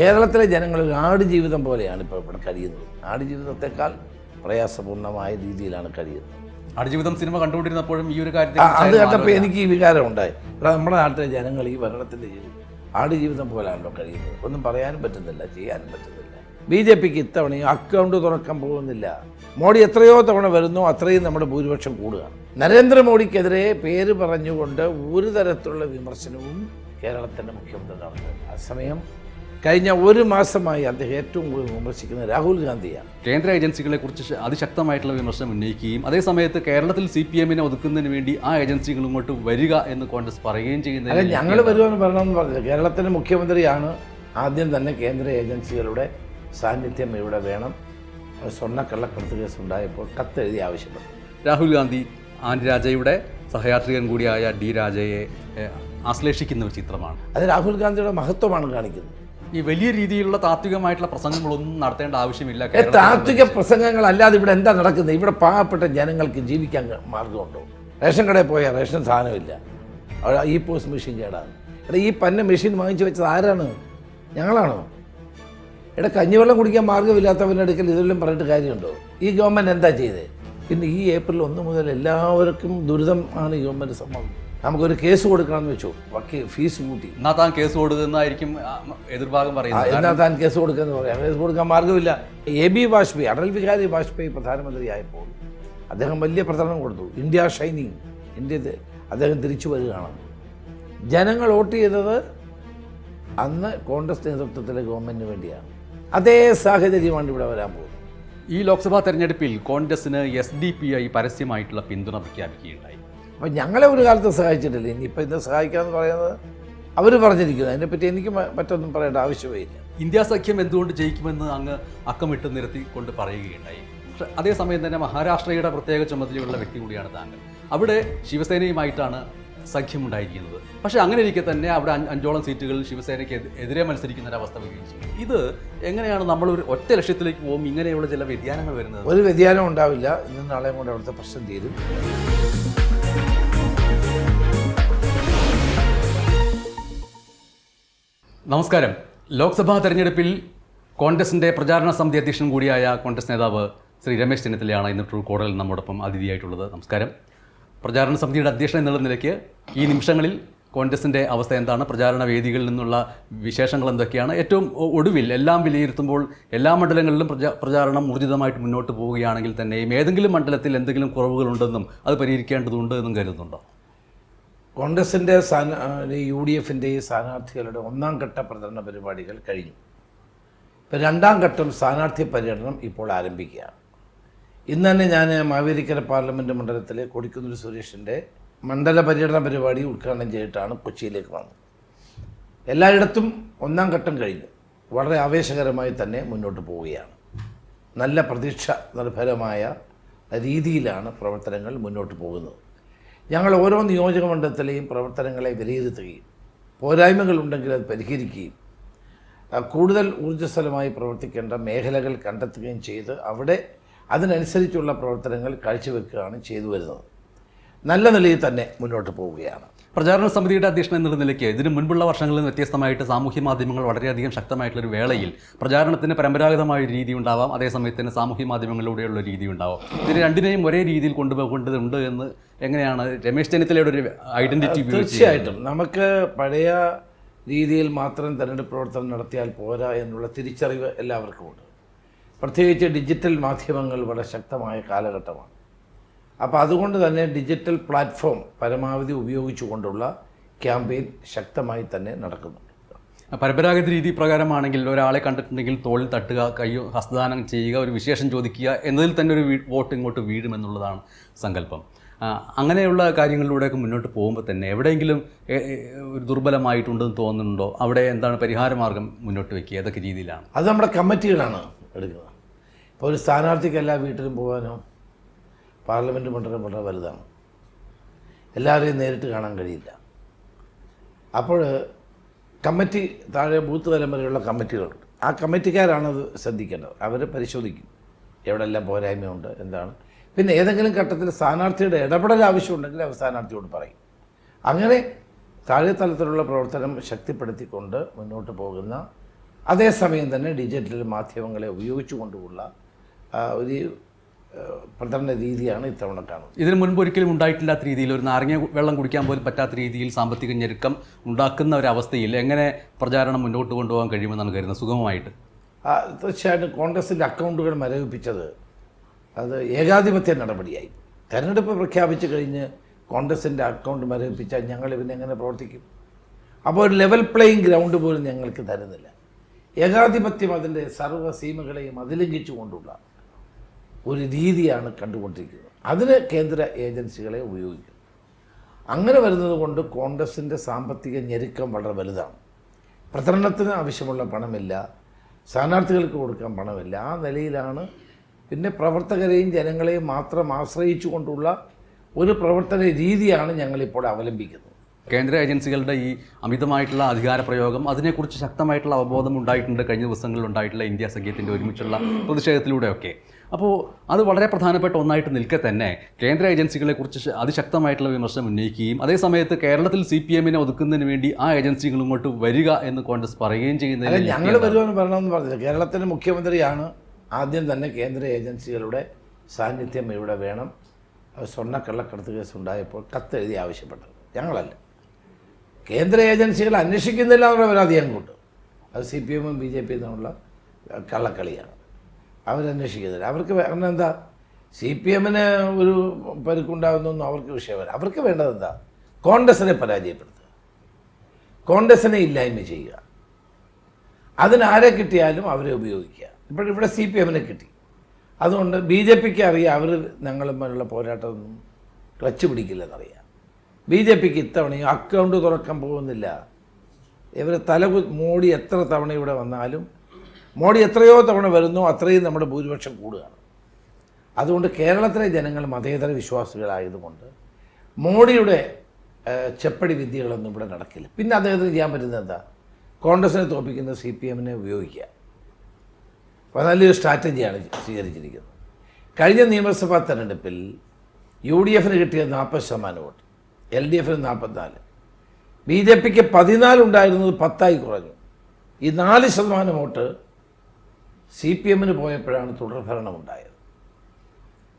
കേരളത്തിലെ ജനങ്ങൾ ഒരു ആടുജീവിതം പോലെയാണ് ഇപ്പോൾ ഇവിടെ കഴിയുന്നത്. ആടുജീവിതത്തെക്കാൾ പ്രയാസപൂർണമായ രീതിയിലാണ് കഴിയുന്നത്. ആടുജീവിതം സിനിമ കണ്ടുകൊണ്ടിരുന്നപ്പോഴും ഈ ഒരു കാര്യത്തിൽ കാര്യത്തെ അത് കണ്ടപ്പോൾ എനിക്ക് ഈ വികാരം ഉണ്ടായി. ഇവിടെ നമ്മുടെ നാട്ടിലെ ജനങ്ങൾ ഈ ഭരണത്തിന്റെ ജീവിതം ആടുജീവിതം പോലാണല്ലോ കഴിയുന്നത്. ഒന്നും പറയാനും പറ്റുന്നില്ല ചെയ്യാനും പറ്റുന്നില്ല. ബി ജെ പിക്ക് ഇത്തവണയും അക്കൗണ്ട് തുറക്കാൻ പോകുന്നില്ല. മോഡി എത്രയോ തവണ വരുന്നു അത്രയും നമ്മുടെ ഭൂരിപക്ഷം കൂടുക നരേന്ദ്രമോദിക്കെതിരെ പേര് പറഞ്ഞുകൊണ്ട് ഒരു തരത്തിലുള്ള വിമർശനവും കേരളത്തിന്റെ മുഖ്യമന്ത്രി നടത്തുന്നത് അതേസമയം കഴിഞ്ഞ ഒരു മാസമായി അദ്ദേഹം ഏറ്റവും കൂടുതൽ വിമർശിക്കുന്നത് രാഹുൽ ഗാന്ധിയാണ്. കേന്ദ്ര ഏജൻസികളെ കുറിച്ച് അതിശക്തമായിട്ടുള്ള വിമർശനം ഉന്നയിക്കുകയും അതേ സമയത്ത് കേരളത്തിൽ സി പി എമ്മിനെ ഒതുക്കുന്നതിന് വേണ്ടി ആ ഏജൻസികൾ ഇങ്ങോട്ട് വരിക എന്ന് കോൺഗ്രസ് പറയുകയും അല്ല ചെയ്യുന്നത് ഞങ്ങൾ വരുമെന്ന് പറയണമെന്ന് പറഞ്ഞില്ല. കേരളത്തിലെ മുഖ്യമന്ത്രിയാണ് ആദ്യം തന്നെ കേന്ദ്ര ഏജൻസികളുടെ സാന്നിധ്യം ഇവിടെ വേണം. സ്വർണക്കള്ളക്കടത്ത് സ്വർണ കള്ളക്കടത്ത് കേസ് ഉണ്ടായപ്പോൾ കത്തെഴുതി ആവശ്യപ്പെട്ടു. രാഹുൽ ഗാന്ധി രാജയുടെ സഹയാത്രികൻ കൂടിയായ ഡി രാജയെ ആശ്ലേഷിക്കുന്ന ഒരു ചിത്രമാണ്. അത് രാഹുൽ ഗാന്ധിയുടെ മഹത്വമാണ് കാണിക്കുന്നത്. ഈ വലിയ രീതിയിലുള്ള താത്വികമായിട്ടുള്ള പ്രസംഗങ്ങളൊന്നും നടത്തേണ്ട ആവശ്യമില്ല താത്വിക പ്രസംഗങ്ങളല്ലാതെ ഇവിടെ എന്താ നടക്കുന്നത്? ഇവിടെ പാവപ്പെട്ട ജനങ്ങൾക്ക് ജീവിക്കാൻ മാർഗമുണ്ടോ? റേഷൻ കടയിൽ പോയാൽ റേഷൻ സാധനമില്ല. അവിടെ ഈ പോസ്റ്റ് മെഷീൻ കേടാണ് എടാ ഈ പന്ന മെഷീൻ വാങ്ങിച്ചു വെച്ചത് ആരാണ്? ഞങ്ങളാണോ? ഇവിടെ കഞ്ഞിവെള്ളം കുടിക്കാൻ മാർഗമില്ലാത്തവരുടെ അടുക്കൽ ഇതെല്ലാം പറഞ്ഞിട്ട് കാര്യമുണ്ടോ? ഈ ഗവൺമെന്റ് എന്താ ചെയ്തത് പിന്നെ ഈ ഏപ്രിൽ ഒന്ന് മുതൽ എല്ലാവർക്കും ദുരിതം ആണ് ഈ ഗവൺമെന്റ് സംഭവം. നമുക്കൊരു കേസ് കൊടുക്കണമെന്ന് വെച്ചു. ഫീസ് കൂട്ടി. എന്നാ താൻ കേസ് കൊടുക്കുന്നതായിരിക്കും എതിർഭാഗം പറയുന്നത്. എന്നാ താൻ കേസ് കൊടുക്കുന്നത് പറയാം. കേസ് കൊടുക്കാൻ മാർഗമില്ല. എ ബി വാജ്പേയി അടൽ ബിഹാരി വാജ്പേയി പ്രധാനമന്ത്രിയായപ്പോൾ അദ്ദേഹം വലിയ പ്രചരണം കൊടുത്തു. ഇന്ത്യ ഷൈനിങ് ഇന്ത്യ അദ്ദേഹം തിരിച്ചു വരികയാണ്. ജനങ്ങൾ വോട്ട് ചെയ്തത് അന്ന് കോൺഗ്രസ് നേതൃത്വത്തിലെ ഗവൺമെന്റിന് വേണ്ടിയാണ്. അതേ സാഹചര്യമാണ് ഇവിടെ വരാൻ പോകുന്നത്. ഈ ലോക്സഭാ തെരഞ്ഞെടുപ്പിൽ കോൺഗ്രസിന് എസ് ഡി പി ഐ പരസ്യമായിട്ടുള്ള പിന്തുണ പ്രഖ്യാപിക്കുകയുണ്ടായി. അപ്പം ഞങ്ങളെ ഒരു കാലത്ത് സഹായിച്ചിട്ടില്ല. ഇനിയിപ്പോൾ ഇന്ന് സഹായിക്കാമെന്ന് പറയുന്നത് അവർ പറഞ്ഞിരിക്കുന്നത് അതിനെപ്പറ്റി എനിക്ക് മറ്റൊന്നും പറയേണ്ട ആവശ്യമേ ഇല്ല. ഇന്ത്യ സഖ്യം എന്തുകൊണ്ട് ജയിക്കുമെന്ന് അങ്ങ് അക്കമിട്ട് നിരത്തിക്കൊണ്ട് പറയുകയുണ്ടായി. പക്ഷെ അതേസമയം തന്നെ മഹാരാഷ്ട്രയുടെ പ്രത്യേക ചുമതലയുള്ള വ്യക്തി കൂടിയാണ് താങ്കൾ. അവിടെ ശിവസേനയുമായിട്ടാണ് സഖ്യമുണ്ടായിരിക്കുന്നത് പക്ഷേ അങ്ങനെ ഇരിക്കെ തന്നെ അവിടെ അഞ്ചോളം സീറ്റുകൾ ശിവസേനയ്ക്ക് എതി- എതിരെ മത്സരിക്കുന്ന ഒരു അവസ്ഥ വിജയിച്ചു. ഇത് എങ്ങനെയാണ് നമ്മൾ ഒരു ഒറ്റ ലക്ഷ്യത്തിലേക്ക് പോകും? ഇങ്ങനെയുള്ള ചില വ്യതിയാനങ്ങൾ വരുന്നത്? ഒരു വ്യതിയാനം ഉണ്ടാവില്ല. ഇന്നും നാളെയും കൂടെ അവിടുത്തെ പ്രശ്നം തീരും. നമസ്കാരം. ലോക്സഭാ തെരഞ്ഞെടുപ്പിൽ കോൺഗ്രസിന്റെ പ്രചാരണ സമിതി അധ്യക്ഷൻ കൂടിയായ കോൺഗ്രസ് നേതാവ് ശ്രീ രമേശ് ചെന്നിത്തലയാണ് ഇന്ന് ട്രൂ കോടലിൽ നമ്മോടൊപ്പം അതിഥിയായിട്ടുള്ളത്. നമസ്കാരം. പ്രചാരണ സമിതിയുടെ അധ്യക്ഷൻ എന്നുള്ള നിലയ്ക്ക് ഈ നിമിഷങ്ങളിൽ കോൺഗ്രസിന്റെ അവസ്ഥ എന്താണ്? പ്രചാരണ വേദികളിൽ നിന്നുള്ള വിശേഷങ്ങൾ എന്തൊക്കെയാണ്? ഏറ്റവും ഒടുവിൽ എല്ലാം വിലയിരുത്തുമ്പോൾ എല്ലാ മണ്ഡലങ്ങളിലും പ്രചാ പ്രചാരണം ഊർജിതമായിട്ട് മുന്നോട്ട് പോവുകയാണെങ്കിൽ തന്നെയും ഏതെങ്കിലും മണ്ഡലത്തിൽ എന്തെങ്കിലും കുറവുകളുണ്ടെന്നും അത് പരിഹരിക്കേണ്ടതുണ്ട് എന്നും കരുതുന്നുണ്ടോ? കോൺഗ്രസിന്റെ സ്ഥാന യു ഡി എഫിന്റെ സ്ഥാനാർത്ഥികളുടെ ഒന്നാം ഘട്ട പ്രചരണ പരിപാടികൾ കഴിഞ്ഞു. ഇപ്പം രണ്ടാം ഘട്ടം സ്ഥാനാർത്ഥി പര്യടനം ഇപ്പോൾ ആരംഭിക്കുകയാണ്. ഇന്ന് തന്നെ ഞാൻ മാവേലിക്കര പാർലമെന്റ് മണ്ഡലത്തിലെ കൊടിക്കുന്നൂർ സുരേഷിന്റെ മണ്ഡല പര്യടന പരിപാടി ഉദ്ഘാടനം ചെയ്തിട്ടാണ് കൊച്ചിയിലേക്ക് വന്നത്. എല്ലായിടത്തും ഒന്നാം ഘട്ടം കഴിഞ്ഞു. വളരെ ആവേശകരമായി തന്നെ മുന്നോട്ട് പോവുകയാണ്. നല്ല പ്രതീക്ഷ നിർഭരമായ രീതിയിലാണ് പ്രവർത്തനങ്ങൾ മുന്നോട്ട് പോകുന്നത്. ഞങ്ങൾ ഓരോ നിയോജക മണ്ഡലത്തിലെയും പ്രവർത്തനങ്ങളെ വിലയിരുത്തുകയും പോരായ്മകളുണ്ടെങ്കിൽ അത് പരിഹരിക്കുകയും കൂടുതൽ ഊർജസ്വലമായി പ്രവർത്തിക്കേണ്ട മേഖലകൾ കണ്ടെത്തുകയും ചെയ്ത് അവിടെ അതിനനുസരിച്ചുള്ള പ്രവർത്തനങ്ങൾ കാഴ്ചവെക്കുകയാണ് ചെയ്തു വരുന്നത്. നല്ല നിലയിൽ തന്നെ മുന്നോട്ട് പോവുകയാണ്. പ്രചാരണ സമിതിയുടെ അധ്യക്ഷൻ എന്നുള്ള നിലയ്ക്ക് ഇതിന് മുൻപുള്ള വർഷങ്ങളിൽ വ്യത്യസ്തമായിട്ട് സാമൂഹ്യ മാധ്യമങ്ങൾ വളരെയധികം ശക്തമായിട്ടുള്ള ഒരു വേളയിൽ പ്രചാരണത്തിന് പരമ്പരാഗതമായ ഒരു രീതി ഉണ്ടാവാം അതേസമയത്ത് തന്നെ സാമൂഹ്യ മാധ്യമങ്ങളിലൂടെയുള്ള രീതി ഉണ്ടാവാം. ഇതിന് രണ്ടിനെയും ഒരേ രീതിയിൽ കൊണ്ടുപോകേണ്ടതുണ്ട് എന്ന് എങ്ങനെയാണ് രമേശ് ചെന്നിത്തലയുടെ ഒരു ഐഡന്റിറ്റി തീർച്ചയായിട്ടും. നമുക്ക് പഴയ രീതിയിൽ മാത്രം തെരഞ്ഞെടുപ്പ് പ്രവർത്തനം നടത്തിയാൽ പോരാ എന്നുള്ള തിരിച്ചറിവ് എല്ലാവർക്കും ഉണ്ട്. പ്രത്യേകിച്ച് ഡിജിറ്റൽ മാധ്യമങ്ങൾ വളരെ ശക്തമായ കാലഘട്ടമാണ്. അപ്പോൾ അതുകൊണ്ട് തന്നെ ഡിജിറ്റൽ പ്ലാറ്റ്ഫോം പരമാവധി ഉപയോഗിച്ചുകൊണ്ടുള്ള ക്യാമ്പയിൻ ശക്തമായി തന്നെ നടക്കുന്നുണ്ട്. പരമ്പരാഗത രീതി പ്രകാരമാണെങ്കിൽ ഒരാളെ കണ്ടിട്ടുണ്ടെങ്കിൽ തോളിൽ തട്ടുക കയ്യോ ഹസ്തദാനം ചെയ്യുക ഒരു വിശേഷം ചോദിക്കുക എന്നതിൽ തന്നെ ഒരു വോട്ട് ഇങ്ങോട്ട് വീഴുമെന്നുള്ളതാണ് സങ്കല്പം. അങ്ങനെയുള്ള കാര്യങ്ങളിലൂടെയൊക്കെ മുന്നോട്ട് പോകുമ്പോൾ തന്നെ എവിടെയെങ്കിലും ഒരു ദുർബലമായിട്ടുണ്ടെന്ന് തോന്നുന്നുണ്ടോ? അവിടെ എന്താണ് പരിഹാരമാർഗം മുന്നോട്ട് വയ്ക്കുക ഏതൊക്കെ രീതിയിലാണ്? അത് നമ്മുടെ കമ്മിറ്റികളാണ് എടുക്കുന്നത്. ഇപ്പോൾ ഒരു സ്ഥാനാർത്ഥിക്ക് എല്ലാ വീട്ടിലും പോകാനോ പാർലമെന്റ് മണ്ഡലം വളരെ വലുതാണ്. എല്ലാവരെയും നേരിട്ട് കാണാൻ കഴിയില്ല. അപ്പോൾ കമ്മിറ്റി താഴെ ബൂത്ത് തലം വരെയുള്ള കമ്മിറ്റികളുണ്ട്. ആ കമ്മിറ്റിക്കാരാണത് ശ്രദ്ധിക്കേണ്ടത്. അവർ പരിശോധിക്കും. എവിടെല്ലാം പോരായ്മയുണ്ട് എന്താണ്? പിന്നെ ഏതെങ്കിലും ഘട്ടത്തിൽ സ്ഥാനാർത്ഥിയുടെ ഇടപെടൽ ആവശ്യമുണ്ടെങ്കിൽ അവർ സ്ഥാനാർത്ഥിയോട് പറയും. അങ്ങനെ താഴെ തലത്തിലുള്ള പ്രവർത്തനം ശക്തിപ്പെടുത്തിക്കൊണ്ട് മുന്നോട്ട് പോകുന്ന അതേസമയം തന്നെ ഡിജിറ്റൽ മാധ്യമങ്ങളെ ഉപയോഗിച്ചുകൊണ്ടുള്ള ഒരു പ്രചരണ രീതിയാണ് ഇത്തവണ കാണുന്നത്. ഇതിനു മുൻപ് ഒരിക്കലും ഉണ്ടായിട്ടില്ലാത്ത രീതിയിൽ ഒരു നാരങ്ങ വെള്ളം കുടിക്കാൻ പോലും പറ്റാത്ത രീതിയിൽ സാമ്പത്തിക ഞെരുക്കം ഉണ്ടാക്കുന്ന ഒരു അവസ്ഥയിൽ എങ്ങനെ പ്രചാരണം മുന്നോട്ട് കൊണ്ടുപോകാൻ കഴിയുമെന്നാണ് കരുതുന്നത്. സുഗമമായിട്ട് തീർച്ചയായിട്ടും കോൺഗ്രസിന്റെ അക്കൗണ്ടുകൾ മരവിപ്പിച്ചത് അത് ഏകാധിപത്യ നടപടിയായി. തെരഞ്ഞെടുപ്പ് പ്രഖ്യാപിച്ചു കഴിഞ്ഞ് കോൺഗ്രസിന്റെ അക്കൗണ്ട് മരവിപ്പിച്ചാൽ ഞങ്ങൾ ഇവനെ എങ്ങനെ പ്രവർത്തിക്കും? അപ്പോൾ ഒരു ലെവൽ പ്ലേയിങ് ഗ്രൗണ്ട് പോലും ഞങ്ങൾക്ക് തരുന്നില്ല. ഏകാധിപത്യം അതിന്റെ സർവ സീമകളെയും അതിലംഘിച്ചു കൊണ്ടുള്ള ഒരു രീതിയാണ് കണ്ടുകൊണ്ടിരിക്കുന്നത്. അതിന് കേന്ദ്ര ഏജൻസികളെ ഉപയോഗിക്കും. അങ്ങനെ വരുന്നത് കൊണ്ട് കോൺഗ്രസിന്റെ സാമ്പത്തിക ഞെരുക്കം വളരെ വലുതാണ്. പ്രചരണത്തിന് ആവശ്യമുള്ള പണമില്ല സ്ഥാനാർത്ഥികൾക്ക് കൊടുക്കാൻ പണമില്ല. ആ നിലയിലാണ് പിന്നെ പ്രവർത്തകരെയും ജനങ്ങളെയും മാത്രം ആശ്രയിച്ചു കൊണ്ടുള്ള ഒരു പ്രവർത്തന രീതിയാണ് ഞങ്ങളിപ്പോൾ അവലംബിക്കുന്നത്. കേന്ദ്ര ഏജൻസികളുടെ ഈ അമിതമായിട്ടുള്ള അധികാര പ്രയോഗം അതിനെക്കുറിച്ച് ശക്തമായിട്ടുള്ള അവബോധം ഉണ്ടായിട്ടുണ്ട് കഴിഞ്ഞ ദിവസങ്ങളിൽ ഉണ്ടായിട്ടുള്ള ഇന്ത്യ സഖ്യത്തിന്റെ ഒരുമിച്ചുള്ള പ്രതിഷേധത്തിലൂടെയൊക്കെ. അപ്പോൾ അത് വളരെ പ്രധാനപ്പെട്ട ഒന്നായിട്ട് നിൽക്കെ തന്നെ കേന്ദ്ര ഏജൻസികളെക്കുറിച്ച് അതിശക്തമായിട്ടുള്ള വിമർശനം ഉന്നയിക്കുകയും അതേസമയത്ത് കേരളത്തിൽ സി പി എമ്മിനെ ഒതുക്കുന്നതിന് വേണ്ടി ആ ഏജൻസികൾ ഇങ്ങോട്ട് വരിക എന്ന് കോൺഗ്രസ് പറയുകയും ചെയ്യുന്നത് ഞങ്ങൾ വരുമെന്ന് പറയണമെന്ന് പറഞ്ഞില്ല. കേരളത്തിന്റെ മുഖ്യമന്ത്രിയാണ് ആദ്യം തന്നെ കേന്ദ്ര ഏജൻസികളുടെ സാന്നിധ്യം ഇവിടെ വേണം. സ്വർണക്കള്ളക്കടത്ത് കേസ് ഉണ്ടായപ്പോൾ കത്തെഴുതി ആവശ്യപ്പെട്ടത്. ഞങ്ങളല്ല. കേന്ദ്ര ഏജൻസികൾ അന്വേഷിക്കുന്നില്ല എന്നുള്ള പരാതി ഞങ്ങൾക്കുണ്ട് അത് സി പി എമ്മും ബി ജെ പിയും തമ്മിലുള്ള കള്ളക്കളിയാണ്. അവരന്വേഷിക്കുന്നില്ല. അവർക്ക് കാരണം എന്താ? സി പി എമ്മിന് ഒരു പരുക്കുണ്ടാകുന്നൊന്നും അവർക്ക് വിഷയമല്ല. അവർക്ക് വേണ്ടത് എന്താ? കോൺഗ്രസിനെ പരാജയപ്പെടുത്തുക. കോൺഗ്രസിനെ ഇല്ലായ്മ ചെയ്യുക. അതിനാരെ കിട്ടിയാലും അവരെ ഉപയോഗിക്കുക. ഇപ്പോൾ ഇവിടെ സി പി എമ്മിനെ കിട്ടി. അതുകൊണ്ട് ബി ജെ പിക്ക് അറിയാം അവർ ഞങ്ങളുമായുള്ള പോരാട്ടമൊന്നും ക്ലച്ച് പിടിക്കില്ലെന്നറിയാം. ബി ജെ പിക്ക് ഇത്തവണയും അക്കൗണ്ട് തുറക്കാൻ പോകുന്നില്ല. ഇവർ തല മോഡി എത്ര തവണ ഇവിടെ വന്നാലും മോഡി എത്രയോ തവണ വരുന്നു അത്രയും നമ്മുടെ ഭൂരിപക്ഷം കൂടുകയാണ്. അതുകൊണ്ട് കേരളത്തിലെ ജനങ്ങൾ മതേതര വിശ്വാസികളായതുകൊണ്ട് മോഡിയുടെ ചെപ്പടി വിദ്യകളൊന്നും ഇവിടെ നടക്കില്ല. പിന്നെ അദ്ദേഹത്തിന് ചെയ്യാൻ പറ്റുന്നത് എന്താ? കോൺഗ്രസിനെ തോൽപ്പിക്കുന്ന സി പി എമ്മിനെ ഉപയോഗിക്കുക. അപ്പോൾ നല്ലൊരു സ്ട്രാറ്റജിയാണ് സ്വീകരിച്ചിരിക്കുന്നത്. കഴിഞ്ഞ നിയമസഭാ തെരഞ്ഞെടുപ്പിൽ യു ഡി എഫിന് കിട്ടിയ നാൽപ്പത് ശതമാനം വോട്ട് എൽ ഡി എഫിന് നാൽപ്പത്തിനാല്. ബി ജെ പിക്ക് പതിനാലുണ്ടായിരുന്നത് പത്തായി കുറഞ്ഞു. ഈ നാല് ശതമാനം വോട്ട് സി പി എമ്മിന് പോയപ്പോഴാണ് തുടർഭരണം ഉണ്ടായത്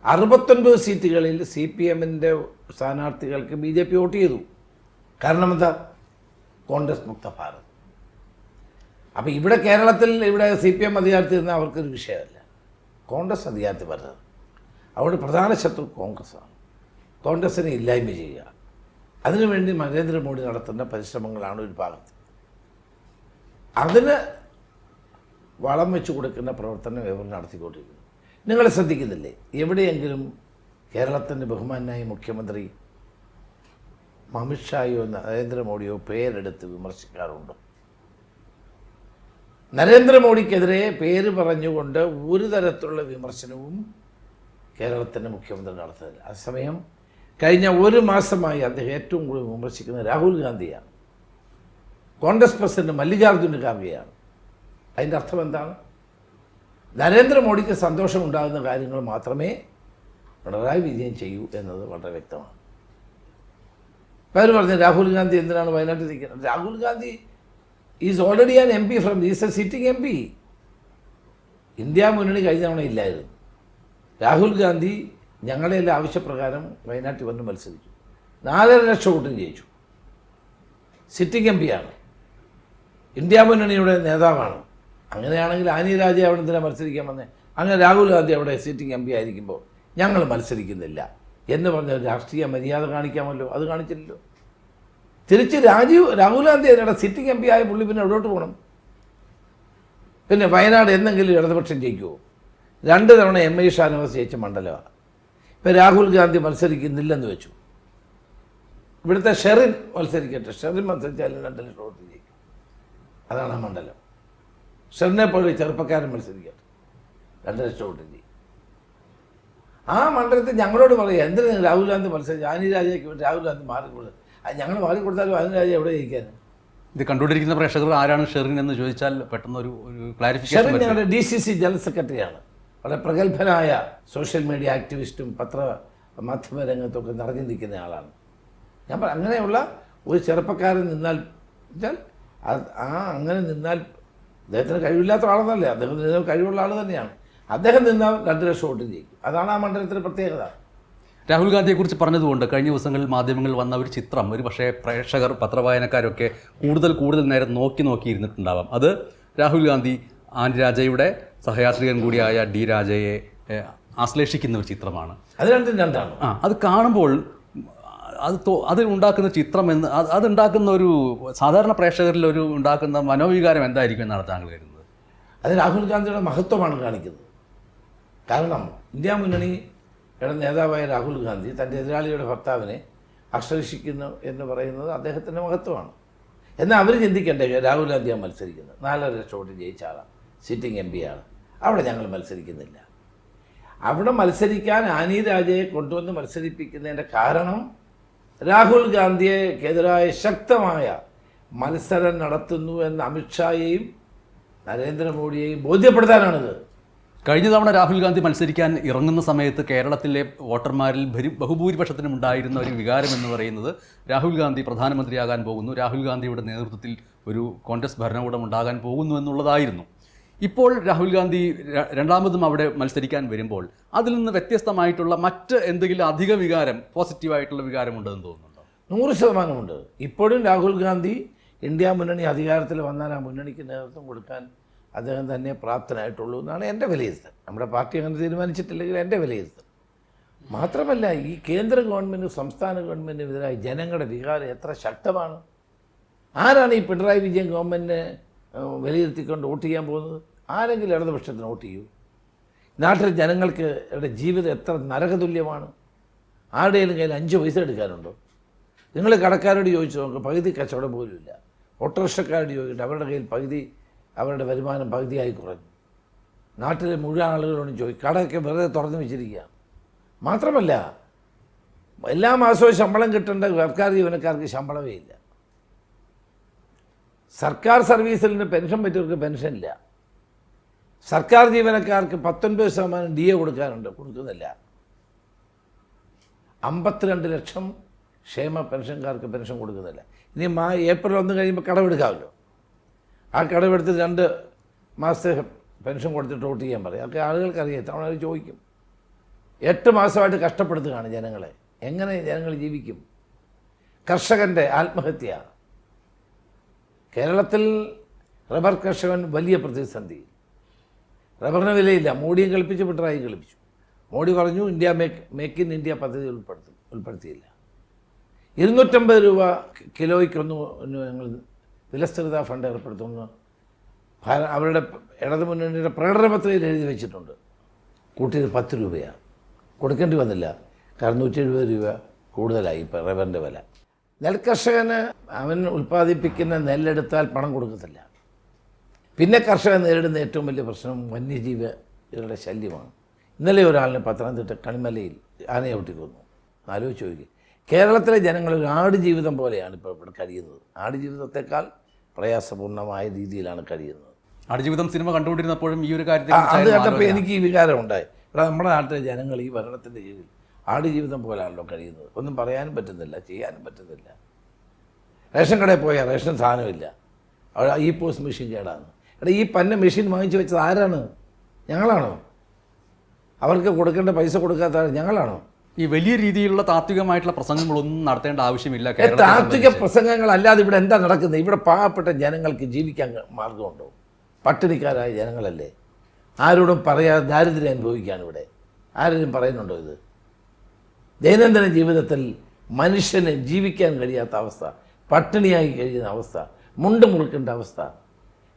അറുപത്തൊൻപത് സീറ്റുകളിൽ സി പി എമ്മിന്റെ സ്ഥാനാർത്ഥികൾക്ക് ബി ജെ പി വോട്ട് ചെയ്തു. കാരണം എന്താ കോൺഗ്രസ് മുക്ത ഭാരത് അപ്പോൾ ഇവിടെ കേരളത്തിൽ ഇവിടെ സി പി എം അധികാരത്തിൽ നിന്ന് അവർക്കൊരു വിഷയമല്ല. കോൺഗ്രസ് അധികാരത്തിൽ വരുന്നത് അവരുടെ പ്രധാന ശത്രു കോൺഗ്രസ്സാണ്. കോൺഗ്രസിനെ ഇല്ലായ്മ ചെയ്യുക. അതിനുവേണ്ടി നരേന്ദ്രമോദി നടത്തുന്ന പരിശ്രമങ്ങളാണ് ഒരു ഭാഗത്ത്. അതിന് വളം വെച്ച് കൊടുക്കുന്ന പ്രവർത്തനം ഇവർ നടത്തിക്കൊണ്ടിരിക്കുന്നു. നിങ്ങൾ ശ്രദ്ധിക്കുന്നില്ലേ? എവിടെയെങ്കിലും കേരളത്തിന്റെ ബഹുമാനായ മുഖ്യമന്ത്രി അമിത്ഷായോ നരേന്ദ്രമോദിയോ പേരെടുത്ത് വിമർശിക്കാറുണ്ടോ? നരേന്ദ്രമോദിക്കെതിരെ പേര് പറഞ്ഞുകൊണ്ട് ഒരു തരത്തിലുള്ള വിമർശനവും കേരളത്തിന്റെ മുഖ്യമന്ത്രി നടത്തുന്നില്ല. അതേസമയം കഴിഞ്ഞ ഒരു മാസമായി അദ്ദേഹം ഏറ്റവും കൂടുതൽ വിമർശിക്കുന്നത് രാഹുൽ ഗാന്ധിയാണ്. കോൺഗ്രസ് പ്രസിഡന്റ് മല്ലികാർജുന ഖാർഗെയാണ്. അതിന്റെ അർത്ഥം എന്താണ്? നരേന്ദ്രമോദിക്ക് സന്തോഷമുണ്ടാകുന്ന കാര്യങ്ങൾ മാത്രമേ പിണറായി വിജയൻ ചെയ്യൂ എന്നത് വളരെ വ്യക്തമാണ്. പേര് പറഞ്ഞു രാഹുൽ ഗാന്ധി എന്തിനാണ് വയനാട്ടിൽ നിൽക്കുന്നത്? Rahul Gandhi is already an M P from is a sitting M P India മുന്നണി കഴിഞ്ഞ തവണ ഇല്ലായിരുന്നു. രാഹുൽ ഗാന്ധി ഞങ്ങളെല്ലാം ആവശ്യപ്രകാരം വയനാട്ടിൽ വന്ന് മത്സരിച്ചു. നാലര ലക്ഷം വോട്ടും ജയിച്ചു. സിറ്റിംഗ് എം പിയാണ് ഇന്ത്യ മുന്നണിയുടെ നേതാവാണ്. അങ്ങനെയാണെങ്കിൽ ആനി രാജ അവിടെ എന്തിനാണ് മത്സരിക്കാൻ വന്നേ? അങ്ങനെ രാഹുൽ ഗാന്ധി അവിടെ സിറ്റിംഗ് എം പി ആയിരിക്കുമ്പോൾ ഞങ്ങൾ മത്സരിക്കുന്നില്ല എന്ന് പറഞ്ഞ രാഷ്ട്രീയ മര്യാദ കാണിക്കാമല്ലോ? അത് കാണിച്ചില്ലല്ലോ? തിരിച്ച് രാജീവ് രാഹുൽ ഗാന്ധി അതിനിടെ സിറ്റിംഗ് എം പി ആയ പുള്ളി പിന്നെ എവിടോട്ട് പോകണം പിന്നെ വയനാട് എന്തെങ്കിലും ഇടതുപക്ഷം ജയിക്കുമോ രണ്ട് തവണ എം ഐ ഷാനവാസ് ജയിച്ച മണ്ഡലമാണ്. ഇപ്പം രാഹുൽ ഗാന്ധി മത്സരിക്കുന്നില്ലെന്ന് വെച്ചു. ഇവിടുത്തെ ഷെറിൻ മത്സരിക്കട്ടെ. ഷെറിൻ മത്സരിച്ചാലും രണ്ട് ലക്ഷം ജയിക്കും. അതാണ് ആ മണ്ഡലം. ഷെറിനെ പോലെ ചെറുപ്പക്കാരൻ മത്സരിക്കട്ടെ. രണ്ട് ലക്ഷം ചെയ്യും ആ മണ്ഡലത്തിൽ ഞങ്ങളോട് പറയുക എന്തിനാണ് രാഹുൽ ഗാന്ധി മത്സരിച്ചു? ആനി രാജയ്ക്ക് രാഹുൽ ഗാന്ധി മാറിക്കൊടുത്ത് ഞങ്ങൾ കൊടുത്താലും അതിന് കാര്യം എവിടെ ഇരിക്കാൻ? ഇത് കണ്ടുകൊണ്ടിരിക്കുന്ന പ്രേക്ഷകർ ആരാണ് ഷെറിൻ എന്ന് ചോദിച്ചാൽ പെട്ടെന്ന് ഒരു ഒരു ക്ലാരിഫിക്കേഷൻ ഷെറിൻ ഞങ്ങളുടെ ഡി സി സി ജനറൽ സെക്രട്ടറിയാണ് വളരെ പ്രഗത്ഭനായ സോഷ്യൽ മീഡിയ ആക്ടിവിസ്റ്റും പത്ര മാധ്യമ രംഗത്തൊക്കെ നിറഞ്ഞു നിൽക്കുന്ന ആളാണ്. ഞാൻ പറ അങ്ങനെയുള്ള ഒരു ചെറുപ്പക്കാരൻ നിന്നാൽ വെച്ചാൽ ആ അങ്ങനെ നിന്നാൽ അദ്ദേഹത്തിന് കഴിവില്ലാത്ത ആളെന്നല്ല. അദ്ദേഹത്തിന് കഴിവുള്ള ആൾ തന്നെയാണ്. അദ്ദേഹം നിന്നാൽ രണ്ട് ലക്ഷം വോട്ട് ജയിക്കും. അതാണ് ആ മണ്ഡലത്തിന്റെ പ്രത്യേകത. രാഹുൽ ഗാന്ധിയെക്കുറിച്ച് പറഞ്ഞതുകൊണ്ട് കഴിഞ്ഞ ദിവസങ്ങളിൽ മാധ്യമങ്ങളിൽ വന്ന ഒരു ചിത്രം ഒരു പക്ഷേ പ്രേക്ഷകർ പത്രവായനക്കാരൊക്കെ കൂടുതൽ കൂടുതൽ നേരം നോക്കി നോക്കി ഇരുന്നിട്ടുണ്ടാവാം അത് രാഹുൽ ഗാന്ധി ആൻ രാജയുടെ സഹയാത്രികൻ കൂടിയായ ഡി രാജയെ ആശ്ലേഷിക്കുന്ന ഒരു ചിത്രമാണ്. അത് രണ്ടും രണ്ടാണ്. ആ അത് കാണുമ്പോൾ അത് ഉണ്ടാക്കുന്ന ചിത്രം എന്ന് അത് അതുണ്ടാക്കുന്ന ഒരു സാധാരണ പ്രേക്ഷകരിൽ ഒരു ഉണ്ടാക്കുന്ന മനോവികാരം എന്തായിരിക്കും എന്നാണ് താങ്കൾ കരുതുന്നത്? അത് രാഹുൽ ഗാന്ധിയുടെ മഹത്വമാണ് കാണിക്കുന്നത്. കാരണം ഇന്ത്യ മുന്നണിയുടെ നേതാവായ രാഹുൽ ഗാന്ധി തന്റെ എതിരാളിയുടെ ഭർത്താവിനെ ആശ്ലേഷിക്കുന്നു എന്ന് പറയുന്നത് അദ്ദേഹത്തിന്റെ മഹത്വമാണ്. എന്നാൽ അവർ ചിന്തിക്കണ്ടേ രാഹുൽ ഗാന്ധിയാണ് മത്സരിക്കുന്നത്? നാലര ലക്ഷം വോട്ട് ജയിച്ച ആളാണ് സിറ്റിംഗ് എം ആണ് അവിടെ ഞങ്ങൾ മത്സരിക്കുന്നില്ല. അവിടെ മത്സരിക്കാൻ ആനി രാജയെ കൊണ്ടുവന്ന് മത്സരിപ്പിക്കുന്നതിന്റെ കാരണം രാഹുൽ ഗാന്ധിയെക്കെതിരായ ശക്തമായ മത്സരം നടത്തുന്നു എന്ന് അമിത്ഷായെയും നരേന്ദ്രമോദിയെയും ബോധ്യപ്പെടുത്താനാണിത്. കഴിഞ്ഞ തവണ രാഹുൽ ഗാന്ധി മത്സരിക്കാൻ ഇറങ്ങുന്ന സമയത്ത് കേരളത്തിലെ വോട്ടർമാരിൽ ഭരി- ബഹുഭൂരിപക്ഷത്തിനും ഉണ്ടായിരുന്ന ഒരു വികാരം എന്ന് പറയുന്നത് രാഹുൽ ഗാന്ധി പ്രധാനമന്ത്രിയാകാൻ പോകുന്നു. രാഹുൽ ഗാന്ധിയുടെ നേതൃത്വത്തിൽ ഒരു കോൺഗ്രസ് ഭരണകൂടം ഉണ്ടാകാൻ പോകുന്നു എന്നുള്ളതായിരുന്നു. ഇപ്പോൾ രാഹുൽ ഗാന്ധി രണ്ടാമതും അവിടെ മത്സരിക്കാൻ വരുമ്പോൾ അതിൽ നിന്ന് വ്യത്യസ്തമായിട്ടുള്ള മറ്റ് എന്തെങ്കിലും അധിക വികാരം പോസിറ്റീവായിട്ടുള്ള വികാരമുണ്ടെന്ന് തോന്നുന്നുണ്ടോ? നൂറ് ശതമാനമുണ്ട്. ഇപ്പോഴും രാഹുൽ ഗാന്ധി ഇന്ത്യ മുന്നണി അധികാരത്തിൽ വന്നാൽ ആ മുന്നണിക്ക് നേതൃത്വം കൊടുക്കാൻ അദ്ദേഹം തന്നെ പ്രാപ്തനായിട്ടുള്ളൂ എന്നാണ് എന്റെ വിലയിരുത്തൽ. നമ്മുടെ പാർട്ടി അങ്ങനെ തീരുമാനിച്ചിട്ടില്ലെങ്കിൽ എന്റെ വിലയിരുത്തൽ. മാത്രമല്ല ഈ കേന്ദ്ര ഗവൺമെന്റ് സംസ്ഥാന ഗവൺമെന്റിനെതിരായി ജനങ്ങളുടെ വികാരം എത്ര ശക്തമാണ്. ആരാണ് ഈ പിണറായി വിജയൻ ഗവൺമെന്റിനെ വിലയിരുത്തിക്കൊണ്ട് വോട്ട് ചെയ്യാൻ പോകുന്നത്? ആരെങ്കിലും ഇടതുപക്ഷത്തിന് വോട്ട് ചെയ്യൂ. നാട്ടിലെ ജനങ്ങൾക്ക് അവരുടെ ജീവിതം എത്ര നരകതുല്യമാണ്. ആരുടെയും കയ്യിൽ അഞ്ച് പൈസ എടുക്കാനുണ്ടോ? നിങ്ങൾ കടക്കാരോട് ചോദിച്ചു നോക്കുക പകുതി കച്ചവടം പോലും ഇല്ല ഓട്ടോറിക്ഷക്കാരോട് ചോദിച്ചിട്ട് അവരുടെ കയ്യിൽ പകുതി അവരുടെ വരുമാനം പകുതിയായി കുറഞ്ഞു. നാട്ടിലെ മുഴുവൻ ആളുകളോടും ചോദിക്കും കടയൊക്കെ വെറുതെ തുറന്നു വെച്ചിരിക്കുക. മാത്രമല്ല എല്ലാ മാസവും ശമ്പളം കിട്ടേണ്ട സർക്കാർ ജീവനക്കാർക്ക് ശമ്പളമേ ഇല്ല. സർക്കാർ സർവീസിൽ നിന്ന് പെൻഷൻ പറ്റിയവർക്ക് പെൻഷൻ ഇല്ല. സർക്കാർ ജീവനക്കാർക്ക് പത്തൊൻപത് ശതമാനം ഡി എ കൊടുക്കാനുണ്ട് കൊടുക്കുന്നില്ല. അമ്പത്തിരണ്ട് ലക്ഷം ക്ഷേമ പെൻഷൻകാർക്ക് പെൻഷൻ കൊടുക്കുന്നില്ല. ഇനി മാ ഏപ്രിൽ ഒന്ന് കഴിയുമ്പോൾ കടമെടുക്കാമല്ലോ. ആ കടമെടുത്ത് രണ്ട് മാസത്തെ പെൻഷൻ കൊടുത്തിട്ട് വോട്ട് ചെയ്യാൻ പറയും. അതൊക്കെ ആളുകൾക്ക് അറിയാം തവണ അവർ ചോദിക്കും. എട്ട് മാസമായിട്ട് കഷ്ടപ്പെടുത്തുകയാണ് ജനങ്ങളെ. എങ്ങനെ ജനങ്ങൾ ജീവിക്കും? കർഷകന്റെ ആത്മഹത്യ. കേരളത്തിൽ റബ്ബർ കർഷകൻ വലിയ പ്രതിസന്ധി. റബ്ബറിന് വിലയില്ല. മോഡിയും കളിപ്പിച്ച് പിണറായി കളിപ്പിച്ചു. മോഡി പറഞ്ഞു India make make in India പദ്ധതി ഉൾപ്പെടുത്തും ഉൾപ്പെടുത്തിയില്ല. ഇരുന്നൂറ്റമ്പത് രൂപ കിലോയ്ക്കൊന്നും ഞങ്ങൾ വിലസ്ഥിരത ഫണ്ട് ഏർപ്പെടുത്തുമെന്ന് അവരുടെ ഇടതു മുന്നണിയുടെ പ്രകടന പത്രികയിൽ എഴുതി വെച്ചിട്ടുണ്ട്. കൂട്ടിയത് പത്ത് രൂപയാണ്. കൊടുക്കേണ്ടി വന്നില്ല. കാരണം നൂറ്റി എഴുപത് രൂപ കൂടുതലായി ഇപ്പോൾ റബ്ബറിന്റെ വില. നെൽകർഷകന് അവൻ ഉൽപ്പാദിപ്പിക്കുന്ന നെല്ലെടുത്താൽ പണം കൊടുക്കത്തില്ല. പിന്നെ കർഷകൻ നേരിടുന്ന ഏറ്റവും വലിയ പ്രശ്നം വന്യജീവികളുടെ ശല്യമാണ്. ഇന്നലെ ഒരാളിനെ പത്തനംതിട്ട കണിമലയിൽ ആനയെ ഒട്ടിക്കൊന്നു. ആലോചിച്ച് ചോദിക്കും കേരളത്തിലെ ജനങ്ങൾ ഒരു ആട് ജീവിതം പോലെയാണ് ഇപ്പോൾ ഇവിടെ കഴിയുന്നത്. ആട് ജീവിതത്തെക്കാൾ പ്രയാസപൂർണമായ രീതിയിലാണ് കഴിയുന്നത്. ആടുജീവിതം സിനിമ കണ്ടുകൊണ്ടിരുന്നപ്പോഴും ഈ ഒരു കാര്യത്തിൽ അത് കണ്ടപ്പോൾ എനിക്ക് ഈ വികാരം ഉണ്ടായി. ഇവിടെ നമ്മുടെ നാട്ടിലെ ജനങ്ങൾ ഈ ഭരണത്തിന്റെ കീഴിൽ ആടുജീവിതം പോലാണല്ലോ കഴിയുന്നത്. ഒന്നും പറയാനും പറ്റുന്നില്ല ചെയ്യാനും പറ്റുന്നില്ല. റേഷൻ കടയിൽ പോയാൽ റേഷൻ സാധനമില്ല. അവിടെ ഈ പോസ്റ്റ് മെഷീൻ കേടാണ്. എടാ ഈ പന്ന മെഷീൻ വാങ്ങിച്ചു വെച്ചത് ആരാണ്? ഞങ്ങളാണോ? അവർക്ക് കൊടുക്കേണ്ട പൈസ കൊടുക്കാത്ത ഞങ്ങളാണോ? ഈ വലിയ രീതിയിലുള്ള താത്വികമായിട്ടുള്ള പ്രസംഗങ്ങളൊന്നും നടത്തേണ്ട ആവശ്യമില്ല താത്വിക പ്രസംഗങ്ങൾ അല്ലാതെ ഇവിടെ എന്താ നടക്കുന്നത്? ഇവിടെ പാവപ്പെട്ട ജനങ്ങൾക്ക് ജീവിക്കാൻ മാർഗമുണ്ടോ? പട്ടിണിക്കാരായ ജനങ്ങളല്ലേ? ആരോടും പറയാതെ ദാരിദ്ര്യം അനുഭവിക്കുകയാണ് ഇവിടെ. ആരെങ്കിലും പറയുന്നുണ്ടോ ഇത്? ദൈനംദിന ജീവിതത്തിൽ മനുഷ്യന് ജീവിക്കാൻ കഴിയാത്ത അവസ്ഥ പട്ടിണിയായി കഴിയുന്ന അവസ്ഥ മുണ്ട് മുറുക്കേണ്ട അവസ്ഥ.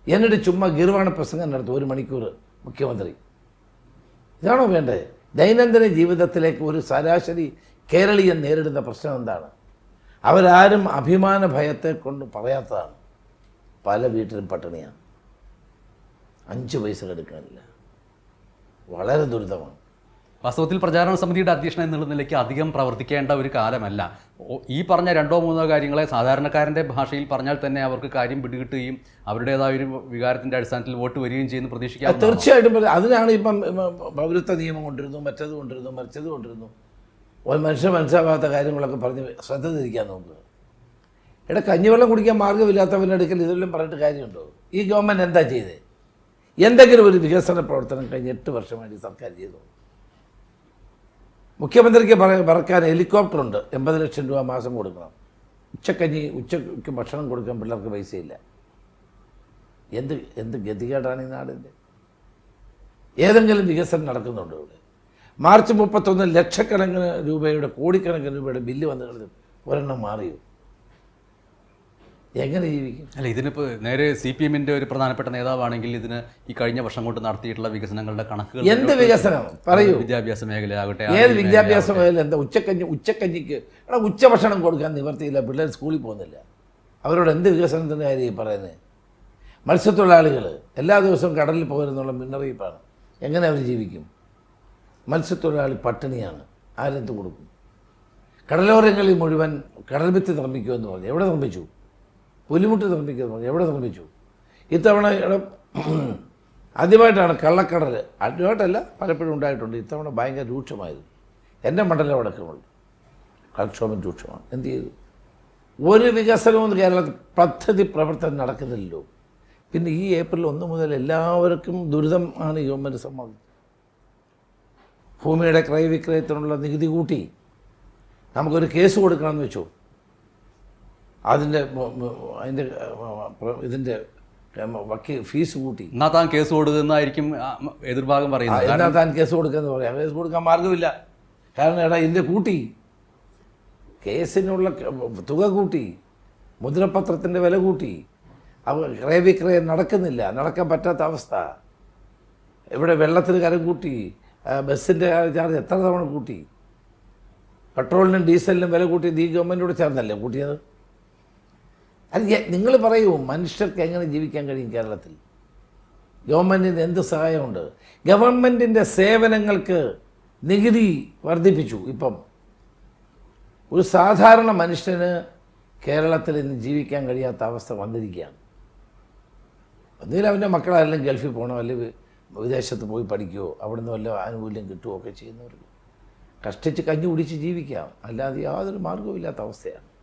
എന്നിട്ട് ചുമ്മാ ഗീർവാണ പ്രസംഗം നടത്തും ഒരു മണിക്കൂർ മുഖ്യമന്ത്രി. ഇതാണോ വേണ്ടത്? ദൈനംദിന ജീവിതത്തിലേക്ക് ഒരു ശരാശരി കേരളീയൻ നേരിടുന്ന പ്രശ്നം എന്താണ്? അവരാരും അഭിമാന ഭയത്തെ കൊണ്ട് പറയാത്തതാണ്. പല വീട്ടിലും പട്ടിണിയാണ്. അഞ്ച് പൈസ എടുക്കാനില്ല. വളരെ ദുരിതമാണ്. വാസ്തവത്തിൽ പ്രചാരണ സമിതിയുടെ അധ്യക്ഷൻ എന്നുള്ള നിലയ്ക്ക് അധികം പ്രവർത്തിക്കേണ്ട ഒരു കാലമല്ല. ഈ പറഞ്ഞ രണ്ടോ മൂന്നോ കാര്യങ്ങളെ സാധാരണക്കാരന്റെ ഭാഷയിൽ പറഞ്ഞാൽ തന്നെ അവർക്ക് കാര്യം പിടികിട്ടുകയും അവരുടേതായ ഒരു വികാരത്തിന്റെ അടിസ്ഥാനത്തിൽ വോട്ട് വരികയും ചെയ്യുന്നു പ്രതീക്ഷിക്കാം തീർച്ചയായിട്ടും അതിനാണ് ഇപ്പം പൗരത്വ നിയമം കൊണ്ടിരുന്നു മറ്റത് കൊണ്ടിരുന്നു മറിച്ചത് കൊണ്ടിരുന്നു. ഒരു മനുഷ്യൻ മനസ്സിലാവാത്ത കാര്യങ്ങളൊക്കെ പറഞ്ഞ് ശ്രദ്ധ തിരിക്കാൻ നോക്കുക. ഇവിടെ കഞ്ഞിവെള്ളം കുടിക്കാൻ മാർഗമില്ലാത്തവന്റെ അടുക്കൽ ഇതെല്ലാം പറഞ്ഞിട്ട് കാര്യമുണ്ടോ? ഈ ഗവൺമെന്റ് എന്താ ചെയ്തത് എന്തെങ്കിലും ഒരു വികസന പ്രവർത്തനം കഴിഞ്ഞ് എട്ട് വർഷമായിട്ട് സർക്കാർ ചെയ്തു. മുഖ്യമന്ത്രിക്ക് പറ- പറക്കാൻ ഹെലികോപ്റ്റർ ഉണ്ട് എൺപത് ലക്ഷം രൂപ മാസം കൊടുക്കണം. ഉച്ചക്കഞ്ഞി ഉച്ചയ്ക്ക് ഭക്ഷണം കൊടുക്കാൻ പിള്ളേർക്ക് പൈസയില്ല. എന്ത് എന്ത് ഗതികേടാണ് ഈ നാടിന്റെ? ഏതെങ്കിലും വികസനം നടക്കുന്നുണ്ടോ ഇവിടെ? മാർച്ച് മുപ്പത്തൊന്ന് ലക്ഷക്കണക്കിന് രൂപയുടെ കോടിക്കണക്കിന് രൂപയുടെ ബില്ല് വന്നു കഴിഞ്ഞു ഒരെണ്ണം മാറിയോ? എങ്ങനെ ജീവിക്കും? അല്ല ഇതിനിപ്പോൾ നേരെ സി പി എമ്മിന്റെ ഒരു പ്രധാനപ്പെട്ട നേതാവാണെങ്കിൽ ഇതിന് ഈ കഴിഞ്ഞ വർഷം കൊണ്ട് നടത്തിയിട്ടുള്ള വികസനങ്ങളുടെ കണക്കുകൾ എന്ത് വികസനം? പറയൂ. വിദ്യാഭ്യാസ മേഖലയാകട്ടെ ഏത് വിദ്യാഭ്യാസ മേഖല എന്താ? ഉച്ചക്കഞ്ഞി ഉച്ചക്കഞ്ഞിക്ക് എടാ ഉച്ചഭക്ഷണം കൊടുക്കാൻ നിവർത്തിയില്ല പിള്ളേർ സ്കൂളിൽ പോകുന്നില്ല. അവരോട് എന്ത് വികസനത്തിന്റെ കാര്യം പറയുന്നത് മത്സ്യത്തൊഴിലാളികൾ എല്ലാ ദിവസവും കടലിൽ പോകരുന്നുള്ള മുന്നറിയിപ്പാണ്. എങ്ങനെ അവർ ജീവിക്കും? മത്സ്യത്തൊഴിലാളി പട്ടിണിയാണ്. ആരെന്ത് കൊടുക്കും? കടലോരങ്ങളിൽ മുഴുവൻ കടൽഭിത്തി നിർമ്മിക്കുമെന്ന് പറഞ്ഞു. എവിടെ നിർമ്മിച്ചു? പുലിമുട്ട് നിർമ്മിക്കുന്നു എവിടെ നിർമ്മിച്ചു? ഇത്തവണ ആദ്യമായിട്ടാണ് കള്ളക്കടൽ ആദ്യമായിട്ടല്ല പലപ്പോഴും ഉണ്ടായിട്ടുണ്ട്. ഇത്തവണ ഭയങ്കര രൂക്ഷമായിരുന്നു എന്റെ മണ്ഡലം അടക്കമുണ്ട് കടൽക്ഷോഭം രൂക്ഷമാണ്. എന്ത് ചെയ്തു? ഒരു വികസനവും കേരളത്തിൽ പദ്ധതി പ്രവർത്തനം നടക്കുന്നില്ലല്ലോ. പിന്നെ ഈ ഏപ്രിൽ ഒന്ന് മുതൽ എല്ലാവർക്കും ദുരിതം ആണ് ഗവൺമെന്റ് സമ്മതിച്ചത് ഭൂമിയുടെ ക്രയവിക്രയത്തിനുള്ള നികുതി കൂട്ടി നമുക്കൊരു കേസ് കൊടുക്കണമെന്ന് വെച്ചു? അതിന്റെ അതിന്റെ ഇതിന്റെ അതിന്റെ ഇതിന്റെ വക്കീൽ ഫീസ് കൂട്ടി. എന്നാ താൻ കേസ് കൊടുക്കുന്നതായിരിക്കും എതിർഭാഗം പറയുന്നത്. എന്നാ താൻ കേസ് കൊടുക്കുന്നത് പറയാം. കേസ് കൊടുക്കാൻ മാർഗമില്ല കാരണം എടാ ഇതിന്റെ കൂട്ടി. കേസിനുള്ള തുക കൂട്ടി. മുദ്രപത്രത്തിന്റെ വില കൂട്ടി. അവ ക്രയവിക്രയം നടക്കുന്നില്ല. നടക്കാൻ പറ്റാത്ത അവസ്ഥ. ഇവിടെ വെള്ളത്തിന് കരം കൂട്ടി. ബസ്സിന്റെ ചാർജ് എത്ര തവണ കൂട്ടി? പെട്രോളിനും ഡീസലിനും വില കൂട്ടി. ഈ ഗവൺമെന്റോട് ചേർന്നല്ലേ കൂട്ടിയത്? അത് നിങ്ങൾ പറയൂ മനുഷ്യർക്ക് എങ്ങനെ ജീവിക്കാൻ കഴിയും കേരളത്തിൽ? ഗവൺമെന്റിന് എന്ത് സഹായമുണ്ട്? ഗവൺമെന്റിന്റെ സേവനങ്ങൾക്ക് നികുതി വർദ്ധിപ്പിച്ചു ഇപ്പം. ഒരു സാധാരണ മനുഷ്യന് കേരളത്തിൽ ഇന്ന് ജീവിക്കാൻ കഴിയാത്ത അവസ്ഥ വന്നിരിക്കുകയാണ്. ഒന്നുകിൽ അവന്റെ മക്കളെല്ലാം ഗൾഫിൽ പോകണോ അല്ലെങ്കിൽ വിദേശത്ത് പോയി പഠിക്കുകയോ അവിടുന്ന് വല്ല ആനുകൂല്യം കിട്ടുകയോ ഒക്കെ ചെയ്യുന്നവർക്ക്. കഷ്ടിച്ച് കഞ്ഞി കുടിച്ച് ജീവിക്കാം. അല്ലാതെ യാതൊരു മാർഗവും ഇല്ലാത്ത അവസ്ഥയാണ്.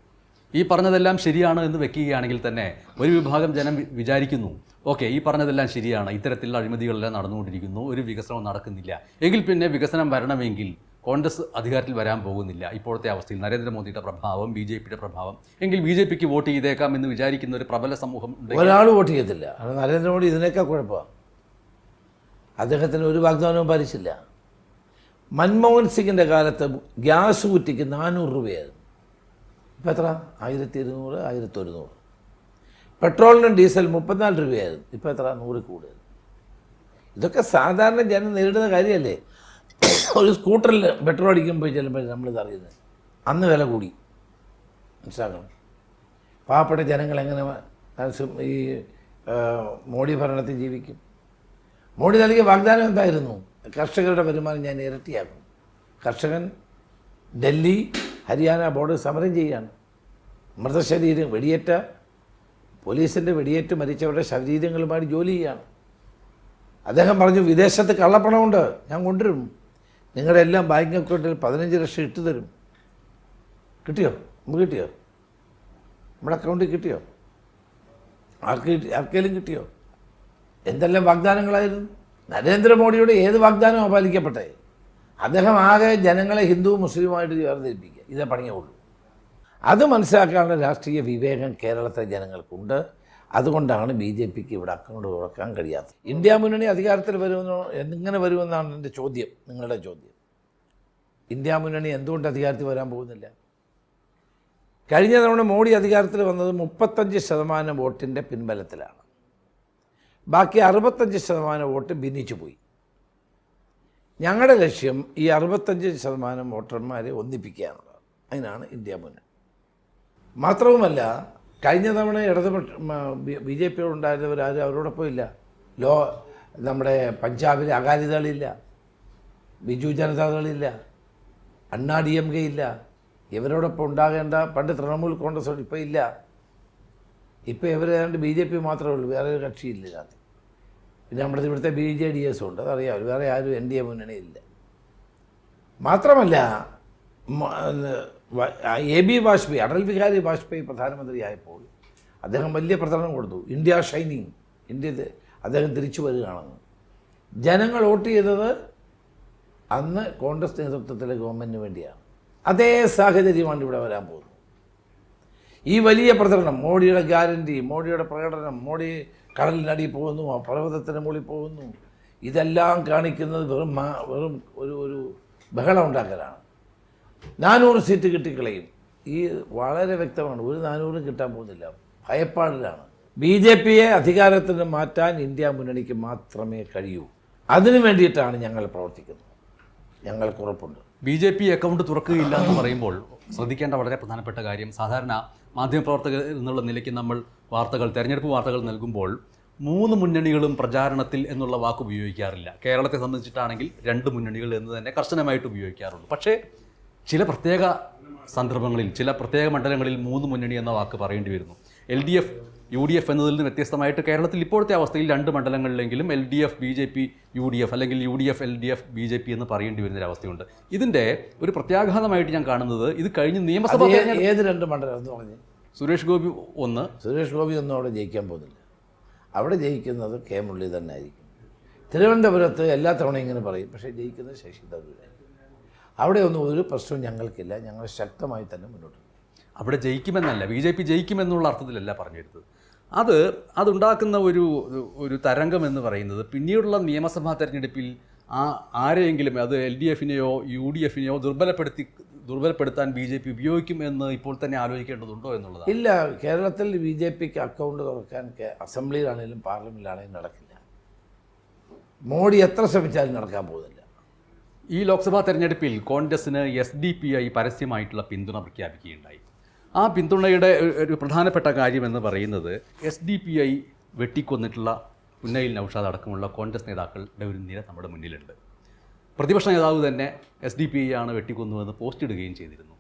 ഈ പറഞ്ഞതെല്ലാം ശരിയാണ് എന്ന് വെക്കുകയാണെങ്കിൽ തന്നെ ഒരു വിഭാഗം ജനം വിചാരിക്കുന്നു ഓക്കെ ഈ പറഞ്ഞതെല്ലാം ശരിയാണ്. ഇത്തരത്തിലുള്ള അഴിമതികളെല്ലാം നടന്നുകൊണ്ടിരിക്കുന്നു. ഒരു വികസനവും നടക്കുന്നില്ല. എങ്കിൽ പിന്നെ വികസനം വരണമെങ്കിൽ കോൺഗ്രസ് അധികാരത്തിൽ വരാൻ പോകുന്നില്ല. ഇപ്പോഴത്തെ അവസ്ഥയിൽ നരേന്ദ്രമോദിയുടെ പ്രഭാവം ബി ജെ പിയുടെ പ്രഭാവം. എങ്കിൽ ബി ജെ പിക്ക് വോട്ട് ചെയ്തേക്കാം എന്ന് വിചാരിക്കുന്ന ഒരു പ്രബല സമൂഹം ഒരാൾ വോട്ട് ചെയ്യത്തില്ല. നരേന്ദ്രമോദി ഇതിനേക്കാൾ കുഴപ്പമാണ് അദ്ദേഹത്തിന് ഒരു വാഗ്ദാനവും പാലിച്ചില്ല. മൻമോഹൻ സിംഗിന്റെ കാലത്ത് ഗ്യാസ് കുറ്റിക്ക് നാനൂറ് രൂപയായിരുന്നു. ഇപ്പം എത്ര? ആയിരത്തി ഇരുന്നൂറ് ആയിരത്തി ഒരുന്നൂറ് പെട്രോളിനും ഡീസൽ മുപ്പത്തിനാല് രൂപയായിരുന്നു. ഇപ്പോൾ എത്ര? നൂറ് കൂടുതൽ ഇതൊക്കെ സാധാരണ ജനം നേരിടുന്ന കാര്യമല്ലേ? ഒരു സ്കൂട്ടറിൽ പെട്രോൾ അടിക്കുമ്പോൾ ചെല്ലുമ്പോൾ നമ്മളിത് അറിയുന്നത്. അന്ന് വില കൂടി. മനസ്സിലാക്കണം? പാവപ്പെട്ട ജനങ്ങൾ എങ്ങനെ ഈ മോഡി ഭരണത്തിൽ ജീവിക്കും? മോഡി നൽകിയ വാഗ്ദാനം എന്തായിരുന്നു? കർഷകരുടെ വരുമാനം ഞാൻ ഇരട്ടിയാക്കും കർഷകൻ ഡൽഹി ഹരിയാന ബോർഡർ സമരം ചെയ്യുകയാണ് മൃതശരീരം വെടിയേറ്റ പോലീസിന്റെ വെടിയേറ്റ് മരിച്ചവരുടെ ശരീരങ്ങളുമായി ജോലി ചെയ്യുകയാണ് അദ്ദേഹം പറഞ്ഞു വിദേശത്ത് കള്ളപ്പണമുണ്ട് ഞാൻ കൊണ്ടുവരും. നിങ്ങളുടെ എല്ലാം ബാങ്ക് അക്കൗണ്ടിൽ പതിനഞ്ച് ലക്ഷം ഇട്ട് തരും. കിട്ടിയോ? നമുക്ക് കിട്ടിയോ? നമ്മുടെ അക്കൗണ്ടിൽ കിട്ടിയോ? ആർക്ക് ആർക്കെങ്കിലും കിട്ടിയോ? എന്തെല്ലാം വാഗ്ദാനങ്ങളായിരുന്നു? നരേന്ദ്രമോദിയുടെ ഏത് വാഗ്ദാനവും അപാലിക്കപ്പെട്ടേ അദ്ദേഹം ആകെ ജനങ്ങളെ ഹിന്ദു മുസ്ലിമായിട്ട് വേർതിരിപ്പിക്കുക ഇതേ പണിയേ ഉള്ളൂ. അത് മനസ്സിലാക്കാനുള്ള രാഷ്ട്രീയ വിവേകം കേരളത്തിലെ ജനങ്ങൾക്കുണ്ട്. അതുകൊണ്ടാണ് ബി ജെ പിക്ക് ഇവിടെ അക്കൗണ്ട് തുറക്കാൻ കഴിയാത്തത്. ഇന്ത്യ മുന്നണി അധികാരത്തിൽ വരുമെന്നോ എങ്ങനെ വരുമെന്നാണ് എന്റെ ചോദ്യം നിങ്ങളുടെ ചോദ്യം. ഇന്ത്യ മുന്നണി എന്തുകൊണ്ട് അധികാരത്തിൽ വരാൻ പോകുന്നില്ല? കഴിഞ്ഞ തവണ മോഡി അധികാരത്തിൽ വന്നത് മുപ്പത്തഞ്ച് ശതമാനം വോട്ടിന്റെ പിൻബലത്തിലാണ്. ബാക്കി അറുപത്തഞ്ച് ശതമാനം വോട്ട് ഭിന്നിച്ചു പോയി. ഞങ്ങളുടെ ലക്ഷ്യം ഈ അറുപത്തഞ്ച് ശതമാനം വോട്ടർമാരെ ഒന്നിപ്പിക്കുകയാണ് അതിനാണ് ഇന്ത്യ മുന്നണി മാത്രവുമല്ല കഴിഞ്ഞ തവണ ഇടതുപക്ഷ ബി ജെ പിയോട് ഉണ്ടായിരുന്നവരാരും അവരോടൊപ്പം ഇല്ല. ലോ നമ്മുടെ പഞ്ചാബിലെ അകാലിദളില്ല ബിജു ജനതാദളില്ല അണ്ണാ ഡി എം കെ ഇല്ല. ഇവരോടൊപ്പം ഉണ്ടാകേണ്ട പണ്ട് തൃണമൂൽ കോൺഗ്രസ് ഇപ്പോൾ ഇല്ല. ഇപ്പോൾ ഇവർ ഏതാണ്ട് ബി ജെ പി മാത്രമേ ഉള്ളൂ വേറെ ഒരു കക്ഷിയില്ല ഇതിനകത്ത്. പിന്നെ നമ്മുടെ ഇവിടുത്തെ ബി ജെ ഡി എസും ഉണ്ട് അതറിയാമല്ലോ വേറെ ആരും എൻ ഡി എ മുന്നണിയില്ല മാത്രമല്ല എ ബി വാജ്പേയി അടൽ ബിഹാരി വാജ്പേയി പ്രധാനമന്ത്രിയായപ്പോൾ അദ്ദേഹം വലിയ പ്രചരണം കൊടുത്തു. ഇന്ത്യ ഷൈനിങ് ഇന്ത്യ അദ്ദേഹം തിരിച്ചു വരികയാണെന്ന്. ജനങ്ങൾ വോട്ട് ചെയ്തത് അന്ന് കോൺഗ്രസ് നേതൃത്വത്തിലെ ഗവൺമെന്റിന് വേണ്ടിയാണ്. അതേ സാഹചര്യമാണ് ഇവിടെ വരാൻ പോകുന്നത്. ഈ വലിയ പ്രചരണം മോഡിയുടെ ഗ്യാരന്റി മോഡിയുടെ പ്രകടനം മോഡി കടലിനടി പോകുന്നു പർവതത്തിന് മുകളിൽ പോകുന്നു ഇതെല്ലാം കാണിക്കുന്നത് വെറും വെറും ഒരു ഒരു ബഹളം ഉണ്ടാക്കലാണ്. നാനൂറ് സീറ്റ് കിട്ടിക്കളയും. ഈ വളരെ വ്യക്തമാണ് ഒരു നാനൂറും കിട്ടാൻ പോകുന്നില്ല. ഭയപ്പാടിലാണ്. ബി ജെ പിയെ അധികാരത്തിന് മാറ്റാൻ ഇന്ത്യ മുന്നണിക്ക് മാത്രമേ കഴിയൂ. അതിനു വേണ്ടിയിട്ടാണ് ഞങ്ങൾ പ്രവർത്തിക്കുന്നത്. ഞങ്ങൾക്ക് ഉറപ്പുണ്ട്. ബി ജെ പി അക്കൗണ്ട് തുറക്കുകയില്ല എന്ന് പറയുമ്പോൾ ശ്രദ്ധിക്കേണ്ട വളരെ പ്രധാനപ്പെട്ട കാര്യം സാധാരണ മാധ്യമപ്രവർത്തകർ എന്നുള്ള നിലയ്ക്ക് നമ്മൾ വാർത്തകൾ തെരഞ്ഞെടുപ്പ് വാർത്തകൾ നൽകുമ്പോൾ മൂന്ന് മുന്നണികളും പ്രചാരണത്തിൽ എന്നുള്ള വാക്ക് ഉപയോഗിക്കാറില്ല. കേരളത്തെ സംബന്ധിച്ചിട്ടാണെങ്കിൽ രണ്ട് മുന്നണികൾ എന്ന് തന്നെ കർശനമായിട്ട് ഉപയോഗിക്കാറുള്ളൂ. പക്ഷേ ചില പ്രത്യേക സന്ദർഭങ്ങളിൽ ചില പ്രത്യേക മണ്ഡലങ്ങളിൽ മൂന്ന് മുന്നണി എന്ന വാക്ക് പറയേണ്ടി വരുന്നു. L D F U D F എന്നതിൽ നിന്ന് വ്യത്യസ്തമായിട്ട് കേരളത്തിൽ ഇപ്പോഴത്തെ അവസ്ഥയിൽ രണ്ട് മണ്ഡലങ്ങളിലെങ്കിലും L D F B J P U D F അല്ലെങ്കിൽ U D F L D F B J P എന്ന് പറയേണ്ടി വരുന്ന അവസ്ഥയുണ്ട് ഇതിന്റെ ഒരു പ്രത്യാഘാതമായിട്ട് ഞാൻ കാണുന്നത് ഇത് കഴിഞ്ഞ് നിയമസഭ ഏത് രണ്ട് മണ്ഡലം എന്ന് പറഞ്ഞു. സുരേഷ് ഗോപി ഒന്ന്. സുരേഷ് ഗോപി ഒന്നും അവിടെ ജയിക്കാൻ പോകുന്നില്ല. അവിടെ ജയിക്കുന്നത് കെ മുരളീധരൻ ആയിരിക്കും തിരുവനന്തപുരത്ത് എല്ലാ തവണയും ഇങ്ങനെ പറയും പക്ഷേ ജയിക്കുന്നത് ശശി തരൂരായിരിക്കും. അവിടെ ഒന്നും ഒരു പ്രശ്നവും ഞങ്ങൾക്കില്ല. ഞങ്ങൾ ശക്തമായി തന്നെ മുന്നോട്ട് പോകും. അവിടെ ജയിക്കുമെന്നല്ല ബി ജെ പി ജയിക്കുമെന്നുള്ള അർത്ഥത്തിലല്ല പറഞ്ഞെടുത്തത് അത് അതുണ്ടാക്കുന്ന ഒരു ഒരു തരംഗം എന്ന് പറയുന്നത് പിന്നീടുള്ള നിയമസഭാ തെരഞ്ഞെടുപ്പിൽ ആ ആരെയെങ്കിലും അത് എൽ ഡി എഫിനെയോ യു ഡി എഫിനെയോ ദുർബലപ്പെടുത്തി ദുർബലപ്പെടുത്താൻ ബി ജെ പി ഉപയോഗിക്കും എന്ന് ഇപ്പോൾ തന്നെ ആലോചിക്കേണ്ടതുണ്ടോ എന്നുള്ളത് ഇല്ല കേരളത്തിൽ ബി ജെ പിക്ക് അക്കൗണ്ട് തുറക്കാൻ അസംബ്ലിയിലാണെങ്കിലും പാർലമെന്റിലാണെങ്കിലും നടക്കില്ല. മോഡി എത്ര ശ്രമിച്ചാലും നടക്കാൻ പോകുന്നില്ല. ഈ ലോക്സഭാ തെരഞ്ഞെടുപ്പിൽ കോൺഗ്രസിന് എസ് ഡി പി ഐ പരസ്യമായിട്ടുള്ള പിന്തുണ പ്രഖ്യാപിക്കുകയുണ്ടായി. ആ പിന്തുണയുടെ ഒരു- പ്രധാനപ്പെട്ട കാര്യമെന്ന് പറയുന്നത് എസ് ഡി പി ഐ വെട്ടിക്കൊന്നിട്ടുള്ള ഉന്നയിൽ നൌഷാദ് അടക്കമുള്ള കോൺഗ്രസ് നേതാക്കളുടെ ഒരു നിര നമ്മുടെ മുന്നിലുണ്ട്. പ്രതിപക്ഷ നേതാവ് തന്നെ എസ് ഡി പി ഐ ആണ് വെട്ടിക്കൊന്നുവെന്ന് പോസ്റ്റ് ഇടുകയും ചെയ്തിരുന്നു.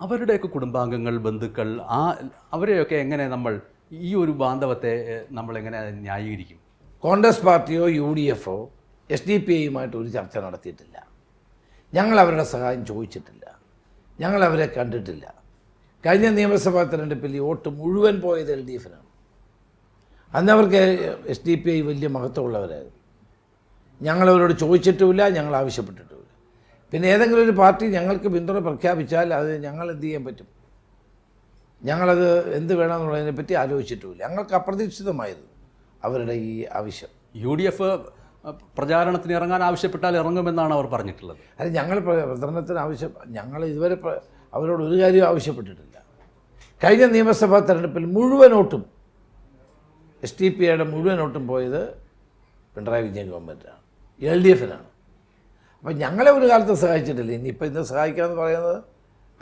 അവരുടെയൊക്കെ കുടുംബാംഗങ്ങൾ ബന്ധുക്കൾ ആ അവരെയൊക്കെ എങ്ങനെ നമ്മൾ ഈ ഒരു ബാന്ധവത്തെ നമ്മളെങ്ങനെ ന്യായീകരിക്കും? കോൺഗ്രസ് പാർട്ടിയോ യു ഡി എഫോ എസ് ഡി പി ഐയുമായിട്ട് ഒരു ചർച്ച നടത്തിയിട്ടില്ല. ഞങ്ങൾ അവരുടെ സഹായം ചോദിച്ചിട്ടില്ല. ഞങ്ങൾ അവരെ കണ്ടിട്ടില്ല. കഴിഞ്ഞ നിയമസഭാ തെരഞ്ഞെടുപ്പിൽ ഈ വോട്ട് മുഴുവൻ പോയത് എൽ ഡി എഫിനാണ് അന്ന് അവർക്ക് എസ് ഡി പി ഐ വലിയ മഹത്വമുള്ളവരായിരുന്നു. ഞങ്ങളവരോട് ചോദിച്ചിട്ടുമില്ല ഞങ്ങൾ ആവശ്യപ്പെട്ടിട്ടുമില്ല. പിന്നെ ഏതെങ്കിലും ഒരു പാർട്ടി ഞങ്ങൾക്ക് പിന്തുണ പ്രഖ്യാപിച്ചാൽ അത് ഞങ്ങൾ എന്ത് ചെയ്യാൻ പറ്റും? ഞങ്ങളത് എന്ത് വേണമെന്നുള്ളതിനെ പറ്റി ആലോചിച്ചിട്ടുമില്ല. ഞങ്ങൾക്ക് അപ്രതീക്ഷിതമായിരുന്നു അവരുടെ ഈ ആവശ്യം. യു ഡി എഫ് പ്രചാരണത്തിന് ഇറങ്ങാൻ ആവശ്യപ്പെട്ടാൽ ഇറങ്ങുമെന്നാണ് അവർ പറഞ്ഞിട്ടുള്ളത്. അത് ഞങ്ങൾ പ്ര- പ്രചരണത്തിന് ആവശ്യം ഞങ്ങൾ ഇതുവരെ അവരോട് ഒരു കാര്യവും ആവശ്യപ്പെട്ടിട്ടില്ല. കഴിഞ്ഞ നിയമസഭാ തെരഞ്ഞെടുപ്പിൽ മുഴുവൻ വോട്ടും എസ് ടി പി ഐയുടെ മുഴുവൻ വോട്ടും പോയത് പിണറായി വിജയൻ ഗവൺമെന്റാണ് എൽ ഡി എഫിനാണ്. അപ്പം ഞങ്ങളെ ഒരു കാലത്ത് സഹായിച്ചിട്ടില്ല. ഇനിയിപ്പോൾ ഇന്ന് സഹായിക്കാമെന്ന് പറയുന്നത്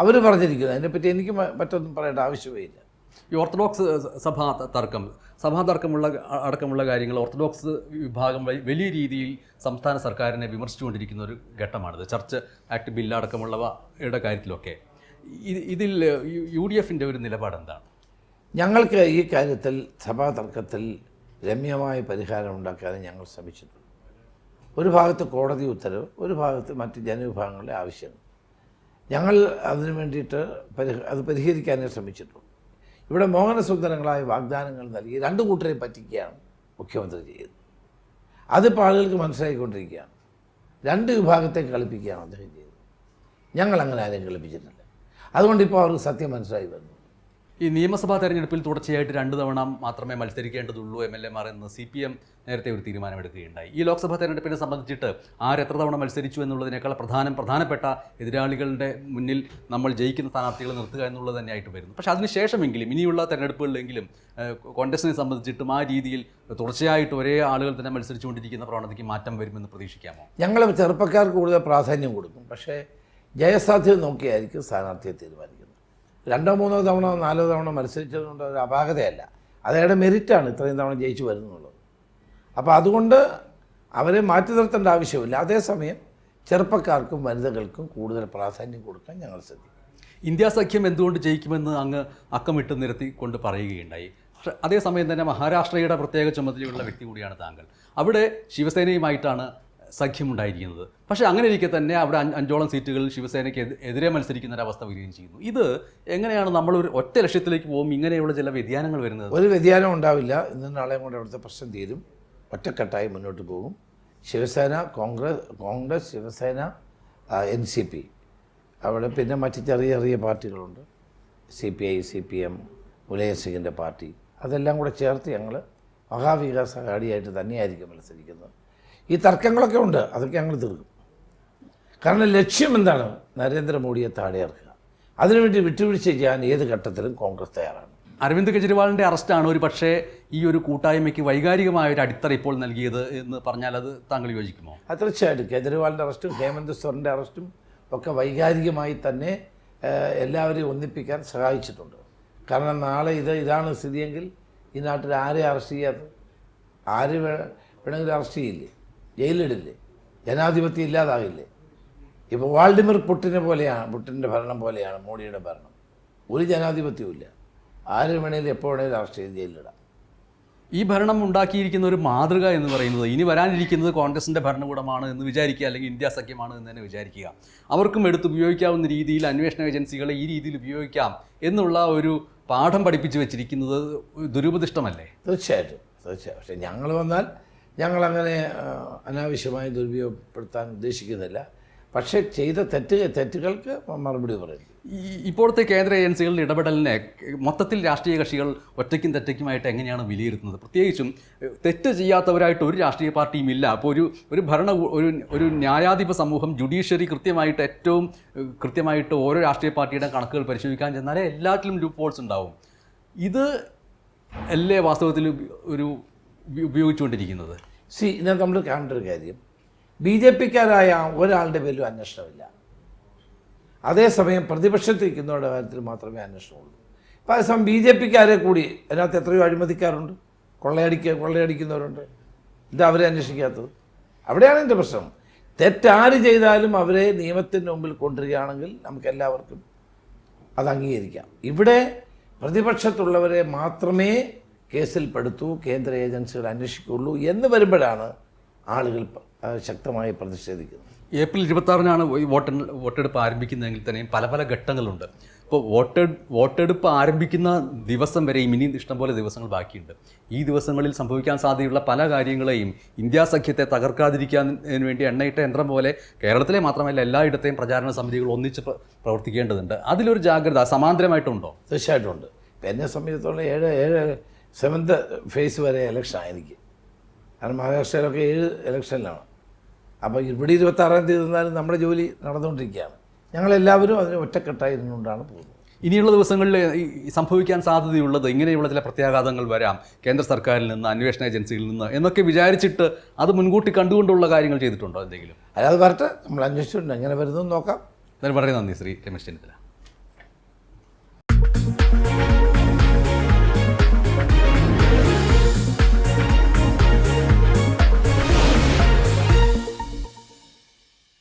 അവർ പറഞ്ഞിരിക്കുന്നു. അതിനെപ്പറ്റി എനിക്ക് മറ്റൊന്നും പറയേണ്ട ആവശ്യമേ ഇല്ല. ഈ ഓർത്തഡോക്സ് സഭാ തർക്കം സഭാ തർക്കമുള്ള അടക്കമുള്ള കാര്യങ്ങൾ ഓർത്തഡോക്സ് വിഭാഗം വലിയ രീതിയിൽ സംസ്ഥാന സർക്കാരിനെ വിമർശിച്ചുകൊണ്ടിരിക്കുന്ന ഒരു ഘട്ടമാണിത്. ചർച്ച് ആക്ട് ബില്ല് അടക്കമുള്ളവയുടെ കാര്യത്തിലൊക്കെ. ഇതിൽ യു- ഡി എഫിന്റെ ഒരു നിലപാട് എന്താണ് ഞങ്ങൾക്ക് ഈ കാര്യത്തിൽ സഭാ തർക്കത്തിൽ രമ്യമായ പരിഹാരം ഉണ്ടാക്കാനും ഞങ്ങൾ ശ്രമിച്ചിട്ടുണ്ട്. ഒരു ഭാഗത്ത് കോടതി ഉത്തരവ് ഒരു ഭാഗത്ത് മറ്റ് ജനവിഭാഗങ്ങളുടെ ആവശ്യം ഞങ്ങൾ അതിനു വേണ്ടിയിട്ട് പരിഹ അത് പരിഹരിക്കാനേ ശ്രമിച്ചിട്ടുള്ളൂ. ഇവിടെ മോഹനസുന്ദരങ്ങളായ വാഗ്ദാനങ്ങൾ നൽകി രണ്ട് കൂട്ടരെ പറ്റിക്കുകയാണ് മുഖ്യമന്ത്രി ചെയ്തത് അതിപ്പോൾ ആളുകൾക്ക് മനസ്സിലായിക്കൊണ്ടിരിക്കുകയാണ്. രണ്ട് വിഭാഗത്തെ കളിപ്പിക്കുകയാണ് അദ്ദേഹം ചെയ്തത് ഞങ്ങൾ അങ്ങനെ ആരെയും കളിപ്പിച്ചിട്ടില്ല. അതുകൊണ്ട് ഇപ്പോൾ അവർക്ക് സത്യം മനസ്സിലായി വരുന്നു. ഈ നിയമസഭാ തെരഞ്ഞെടുപ്പിൽ തുടർച്ചയായിട്ട് രണ്ട് തവണ മാത്രമേ മത്സരിക്കേണ്ടതുള്ളൂ എം എൽ എമാർ എന്ന് സി പി എം നേരത്തെ ഒരു തീരുമാനമെടുക്കുകയുണ്ടായി. ഈ ലോക്സഭാ തെരഞ്ഞെടുപ്പിനെ സംബന്ധിച്ചിട്ട് ആരെത്ര തവണ മത്സരിച്ചു എന്നുള്ളതിനേക്കാൾ പ്രധാനം പ്രധാനപ്പെട്ട എതിരാളികളുടെ മുന്നിൽ നമ്മൾ ജയിക്കുന്ന സ്ഥാനാർത്ഥികളെ നിർത്തുക എന്നുള്ളത് തന്നെയായിട്ട് വരുന്നു. പക്ഷേ അതിനുശേഷമെങ്കിലും ഇനിയുള്ള തെരഞ്ഞെടുപ്പുകളിലെങ്കിലും കോൺഗ്രസിനെ സംബന്ധിച്ചിട്ടും ആ രീതിയിൽ തുടർച്ചയായിട്ട് ഒരേ ആളുകൾ തന്നെ മത്സരിച്ചുകൊണ്ടിരിക്കുന്ന പ്രവണതയ്ക്ക് മാറ്റം വരുമെന്ന് പ്രതീക്ഷിക്കാമോ? ഞങ്ങൾ ചെറുപ്പക്കാർക്ക് കൂടുതൽ പ്രാധാന്യം കൊടുക്കും. പക്ഷേ ജയസാധ്യത നോക്കിയായിരിക്കും സ്ഥാനാർത്ഥിയെ തീരുമാനിക്കുന്നത്. രണ്ടോ മൂന്നോ തവണ നാലോ തവണ മത്സരിച്ചതുകൊണ്ട് ഒരു അപാകതയല്ല. അതേടെ മെറിറ്റാണ് ഇത്രയും തവണ ജയിച്ചു വരുന്നുള്ളത്. അപ്പോൾ അതുകൊണ്ട് അവരെ മാറ്റി നിർത്തേണ്ട ആവശ്യമില്ല. അതേസമയം ചെറുപ്പക്കാർക്കും വനിതകൾക്കും കൂടുതൽ പ്രാധാന്യം കൊടുക്കാൻ ഞങ്ങൾ ശ്രദ്ധിക്കും. ഇന്ത്യ സഖ്യം എന്തുകൊണ്ട് ജയിക്കുമെന്ന് അങ്ങ് അക്കമിട്ട് നിരത്തിക്കൊണ്ട് പറയുകയുണ്ടായി. പക്ഷേ അതേസമയം തന്നെ മഹാരാഷ്ട്രയുടെ പ്രത്യേക ചുമതലയുള്ള വ്യക്തി കൂടിയാണ് താങ്കൾ. അവിടെ ശിവസേനയുമായിട്ടാണ് സഖ്യമുണ്ടായിരിക്കുന്നത്. പക്ഷേ അങ്ങനെ ഇരിക്കെ തന്നെ അവിടെ അഞ്ചോളം സീറ്റുകൾ ശിവസേനയ്ക്ക് എതിരെ മത്സരിക്കുന്ന ഒരു അവസ്ഥ വരികയും ചെയ്യുന്നു. ഇത് എങ്ങനെയാണ് നമ്മൾ ഒരു ഒറ്റ ലക്ഷ്യത്തിലേക്ക് പോകും ഇങ്ങനെയുള്ള ചില വ്യതിയാനങ്ങൾ വരുന്നത്? ഒരു വ്യതിയാനം ഉണ്ടാവില്ല. ഇന്ന് നാളെയും കൊണ്ട് അവിടുത്തെ പ്രശ്നം തീരും. ഒറ്റക്കെട്ടായി മുന്നോട്ട് പോകും. Shivsena Congress Congress Shivsena N C P. അവിടെ പിന്നെ മറ്റ് ചെറിയ ചെറിയ പാർട്ടികളുണ്ട്. C P I C P M Mulayam സിംഗിന്റെ പാർട്ടി. അതെല്ലാം കൂടെ ചേർത്ത് ഞങ്ങൾ മഹാവികാസ അഘാടിയായിട്ട് തന്നെയായിരിക്കും മത്സരിക്കുന്നത്. ഈ തർക്കങ്ങളൊക്കെ ഉണ്ട്. അതൊക്കെ ഞങ്ങൾ തീർക്കും. കാരണം ലക്ഷ്യം എന്താണ്? നരേന്ദ്രമോദിയെ താഴെ ഇറക്കുക. അതിനുവേണ്ടി വിട്ടുവീഴ്ച ചെയ്യാൻ ഏത് ഘട്ടത്തിലും കോൺഗ്രസ് തയ്യാറാണ്. അരവിന്ദ് കെജ്രിവാളിന്റെ അറസ്റ്റാണ് ഒരു പക്ഷേ ഈ ഒരു കൂട്ടായ്മയ്ക്ക് വൈകാരികമായ ഒരു അടിത്തറ ഇപ്പോൾ നൽകിയത് എന്ന് പറഞ്ഞാൽ അത് താങ്കൾ യോജിക്കുമോ? തീർച്ചയായിട്ടും. കെജ്രിവാളിന്റെ അറസ്റ്റും ഹേമന്ത് സ്വറിന്റെ അറസ്റ്റും ഒക്കെ വൈകാരികമായി തന്നെ എല്ലാവരെയും ഒന്നിപ്പിക്കാൻ സഹായിച്ചിട്ടുണ്ട്. കാരണം നാളെ ഇത് ഇതാണ് സ്ഥിതിയെങ്കിൽ ഈ നാട്ടിൽ ആരെ അറസ്റ്റ് ചെയ്യാത്തത് ആര് വേണമെങ്കിലും അറസ്റ്റ് ചെയ്യില്ലേ? ജയിലിടില്ലേ ജനാധിപത്യം ഇല്ലാതാകില്ലേ ഇപ്പോൾ വാൾഡിമിർ പുട്ടിനെ പോലെയാണ് പുട്ടിന്റെ ഭരണം പോലെയാണ് മോഡിയുടെ ഭരണം. ഒരു ജനാധിപത്യവും ഇല്ല. ആര് വേണേലും എപ്പോൾ വേണേലും അറസ്റ്റ് ചെയ്ത് ജയിലിലിടാം. ഈ ഭരണം ഉണ്ടാക്കിയിരിക്കുന്ന ഒരു മാതൃക എന്ന് പറയുന്നത് ഇനി വരാനിരിക്കുന്നത് കോൺഗ്രസിന്റെ ഭരണകൂടമാണ് എന്ന് വിചാരിക്കുക അല്ലെങ്കിൽ ഇന്ത്യ സഖ്യമാണ് എന്ന് തന്നെ വിചാരിക്കുക. അവർക്കും എടുത്ത് ഉപയോഗിക്കാവുന്ന രീതിയിൽ അന്വേഷണ ഏജൻസികളെ ഈ രീതിയിൽ ഉപയോഗിക്കാം എന്നുള്ള ഒരു പാഠം പഠിപ്പിച്ചു വെച്ചിരിക്കുന്നത് ദുരുപദിഷ്ടമല്ലേ? തീർച്ചയായിട്ടും തീർച്ചയായും. പക്ഷേ ഞങ്ങൾ വന്നാൽ ഞങ്ങളങ്ങനെ അനാവശ്യമായി ദുരുപയോഗപ്പെടുത്താൻ ഉദ്ദേശിക്കുന്നില്ല. പക്ഷേ ചെയ്ത തെറ്റ് തെറ്റുകൾക്ക് മറുപടി പറയും. ഇപ്പോഴത്തെ കേന്ദ്ര ഏജൻസികളുടെ ഇടപെടലിനെ മൊത്തത്തിൽ രാഷ്ട്രീയ കക്ഷികൾ ഒറ്റയ്ക്കും തെറ്റയ്ക്കുമായിട്ട് എങ്ങനെയാണ് വിലയിരുത്തുന്നത്? പ്രത്യേകിച്ചും തെറ്റ് ചെയ്യാത്തവരായിട്ട് ഒരു രാഷ്ട്രീയ പാർട്ടിയും ഇല്ല. അപ്പോൾ ഒരു ഒരു ഭരണ ഒരു ഒരു ന്യായാധിപ സമൂഹം ജുഡീഷ്യറി കൃത്യമായിട്ട് ഏറ്റവും കൃത്യമായിട്ട് ഓരോ രാഷ്ട്രീയ പാർട്ടിയുടെ കണക്കുകൾ പരിശോധിക്കാൻ ചെന്നാലേ എല്ലാറ്റിലും ലൂപ്പ് ഹോൾസ് ഉണ്ടാവും. ഇത് അല്ലേ വാസ്തവത്തിൽ ഒരു ഉപ- ഉപയോഗിച്ചുകൊണ്ടിരിക്കുന്നത്? സി ഇതിനകത്ത് നമ്മൾ കാണേണ്ട ഒരു കാര്യം. ബി ജെ പിക്കാരായ ഒരാളുടെ പേരിലും അന്വേഷണമില്ല. അതേസമയം പ്രതിപക്ഷത്തിരിക്കുന്നവരുടെ കാര്യത്തിൽ മാത്രമേ അന്വേഷണമുള്ളൂ. ഇപ്പോൾ അതേസമയം ബി ജെ പിക്കാരെ കൂടി അതിനകത്ത് എത്രയോ അഴിമതിക്കാരുണ്ട്. കൊള്ളയടിക്ക കൊള്ളയടിക്കുന്നവരുണ്ട്. ഇത് അവരെ അന്വേഷിക്കാത്തത്. അവിടെയാണ് എന്റെ പ്രശ്നം. തെറ്റാര് ചെയ്താലും അവരെ നിയമത്തിന്റെ മുമ്പിൽ കൊണ്ടുവരികയാണെങ്കിൽ നമുക്ക് എല്ലാവർക്കും അത് അംഗീകരിക്കാം. ഇവിടെ പ്രതിപക്ഷത്തുള്ളവരെ മാത്രമേ കേസിൽ പെടുത്തൂ കേന്ദ്ര ഏജൻസികൾ അന്വേഷിക്കുകയുള്ളൂ എന്ന് വരുമ്പോഴാണ് ആളുകൾ ശക്തമായി പ്രതിഷേധിക്കുന്നത്. ഏപ്രിൽ ഇരുപത്താറിനാണ് വോട്ടെ വോട്ടെടുപ്പ് ആരംഭിക്കുന്നതെങ്കിൽ തന്നെയും പല പല ഘട്ടങ്ങളുണ്ട്. ഇപ്പോൾ വോട്ടെ വോട്ടെടുപ്പ് ആരംഭിക്കുന്ന ദിവസം വരെയും ഇനി ഇഷ്ടംപോലെ ദിവസങ്ങൾ ബാക്കിയുണ്ട്. ഈ ദിവസങ്ങളിൽ സംഭവിക്കാൻ സാധ്യതയുള്ള പല കാര്യങ്ങളെയും ഇന്ത്യാ സഖ്യത്തെ തകർക്കാതിരിക്കാൻ വേണ്ടി എണ്ണയിട്ട യന്ത്രം പോലെ കേരളത്തിലെ മാത്രമല്ല എല്ലായിടത്തെയും പ്രചാരണ സമിതികൾ ഒന്നിച്ച് പ്രവർത്തിക്കേണ്ടതുണ്ട്. അതിലൊരു ജാഗ്രത സമാന്തരമായിട്ടുണ്ടോ? തീർച്ചയായിട്ടും ഉണ്ട്. ഇപ്പം എന്നെ സംബന്ധിച്ചിടത്തോളം ഏഴ് ഏഴ് സെവൻത്ത് ഫേസ് വരെ ഇലക്ഷനാണ് എനിക്ക് കാരണം മഹാരാഷ്ട്രയിലൊക്കെ ഏഴ് ഇലക്ഷനിലാണ് അപ്പോൾ ഇവിടെ ഇരുപത്താറാം തീയതി നിന്നാലും നമ്മുടെ ജോലി നടന്നുകൊണ്ടിരിക്കുകയാണ്. ഞങ്ങളെല്ലാവരും അതിന് ഒറ്റക്കെട്ടായി ഇരുന്നുകൊണ്ടാണ് പോകുന്നത്. ഇനിയുള്ള ദിവസങ്ങളിൽ ഈ സംഭവിക്കാൻ സാധ്യതയുള്ളത് ഇങ്ങനെയുള്ള ചില പ്രത്യാഘാതങ്ങൾ വരാം. കേന്ദ്ര സർക്കാരിൽ നിന്ന് അന്വേഷണ ഏജൻസിയിൽ നിന്ന് എന്നൊക്കെ വിചാരിച്ചിട്ട് അത് മുൻകൂട്ടി കണ്ടുകൊണ്ടുള്ള കാര്യങ്ങൾ ചെയ്തിട്ടുണ്ടോ എന്തെങ്കിലും? അല്ലാതെ വരട്ടെ. നമ്മൾ അന്വേഷിച്ചിട്ടുണ്ട്. എങ്ങനെ വരുന്നു നോക്കാം. എന്നാലും വളരെ നന്ദി ശ്രീ രമേശ് ചെന്നിത്തല.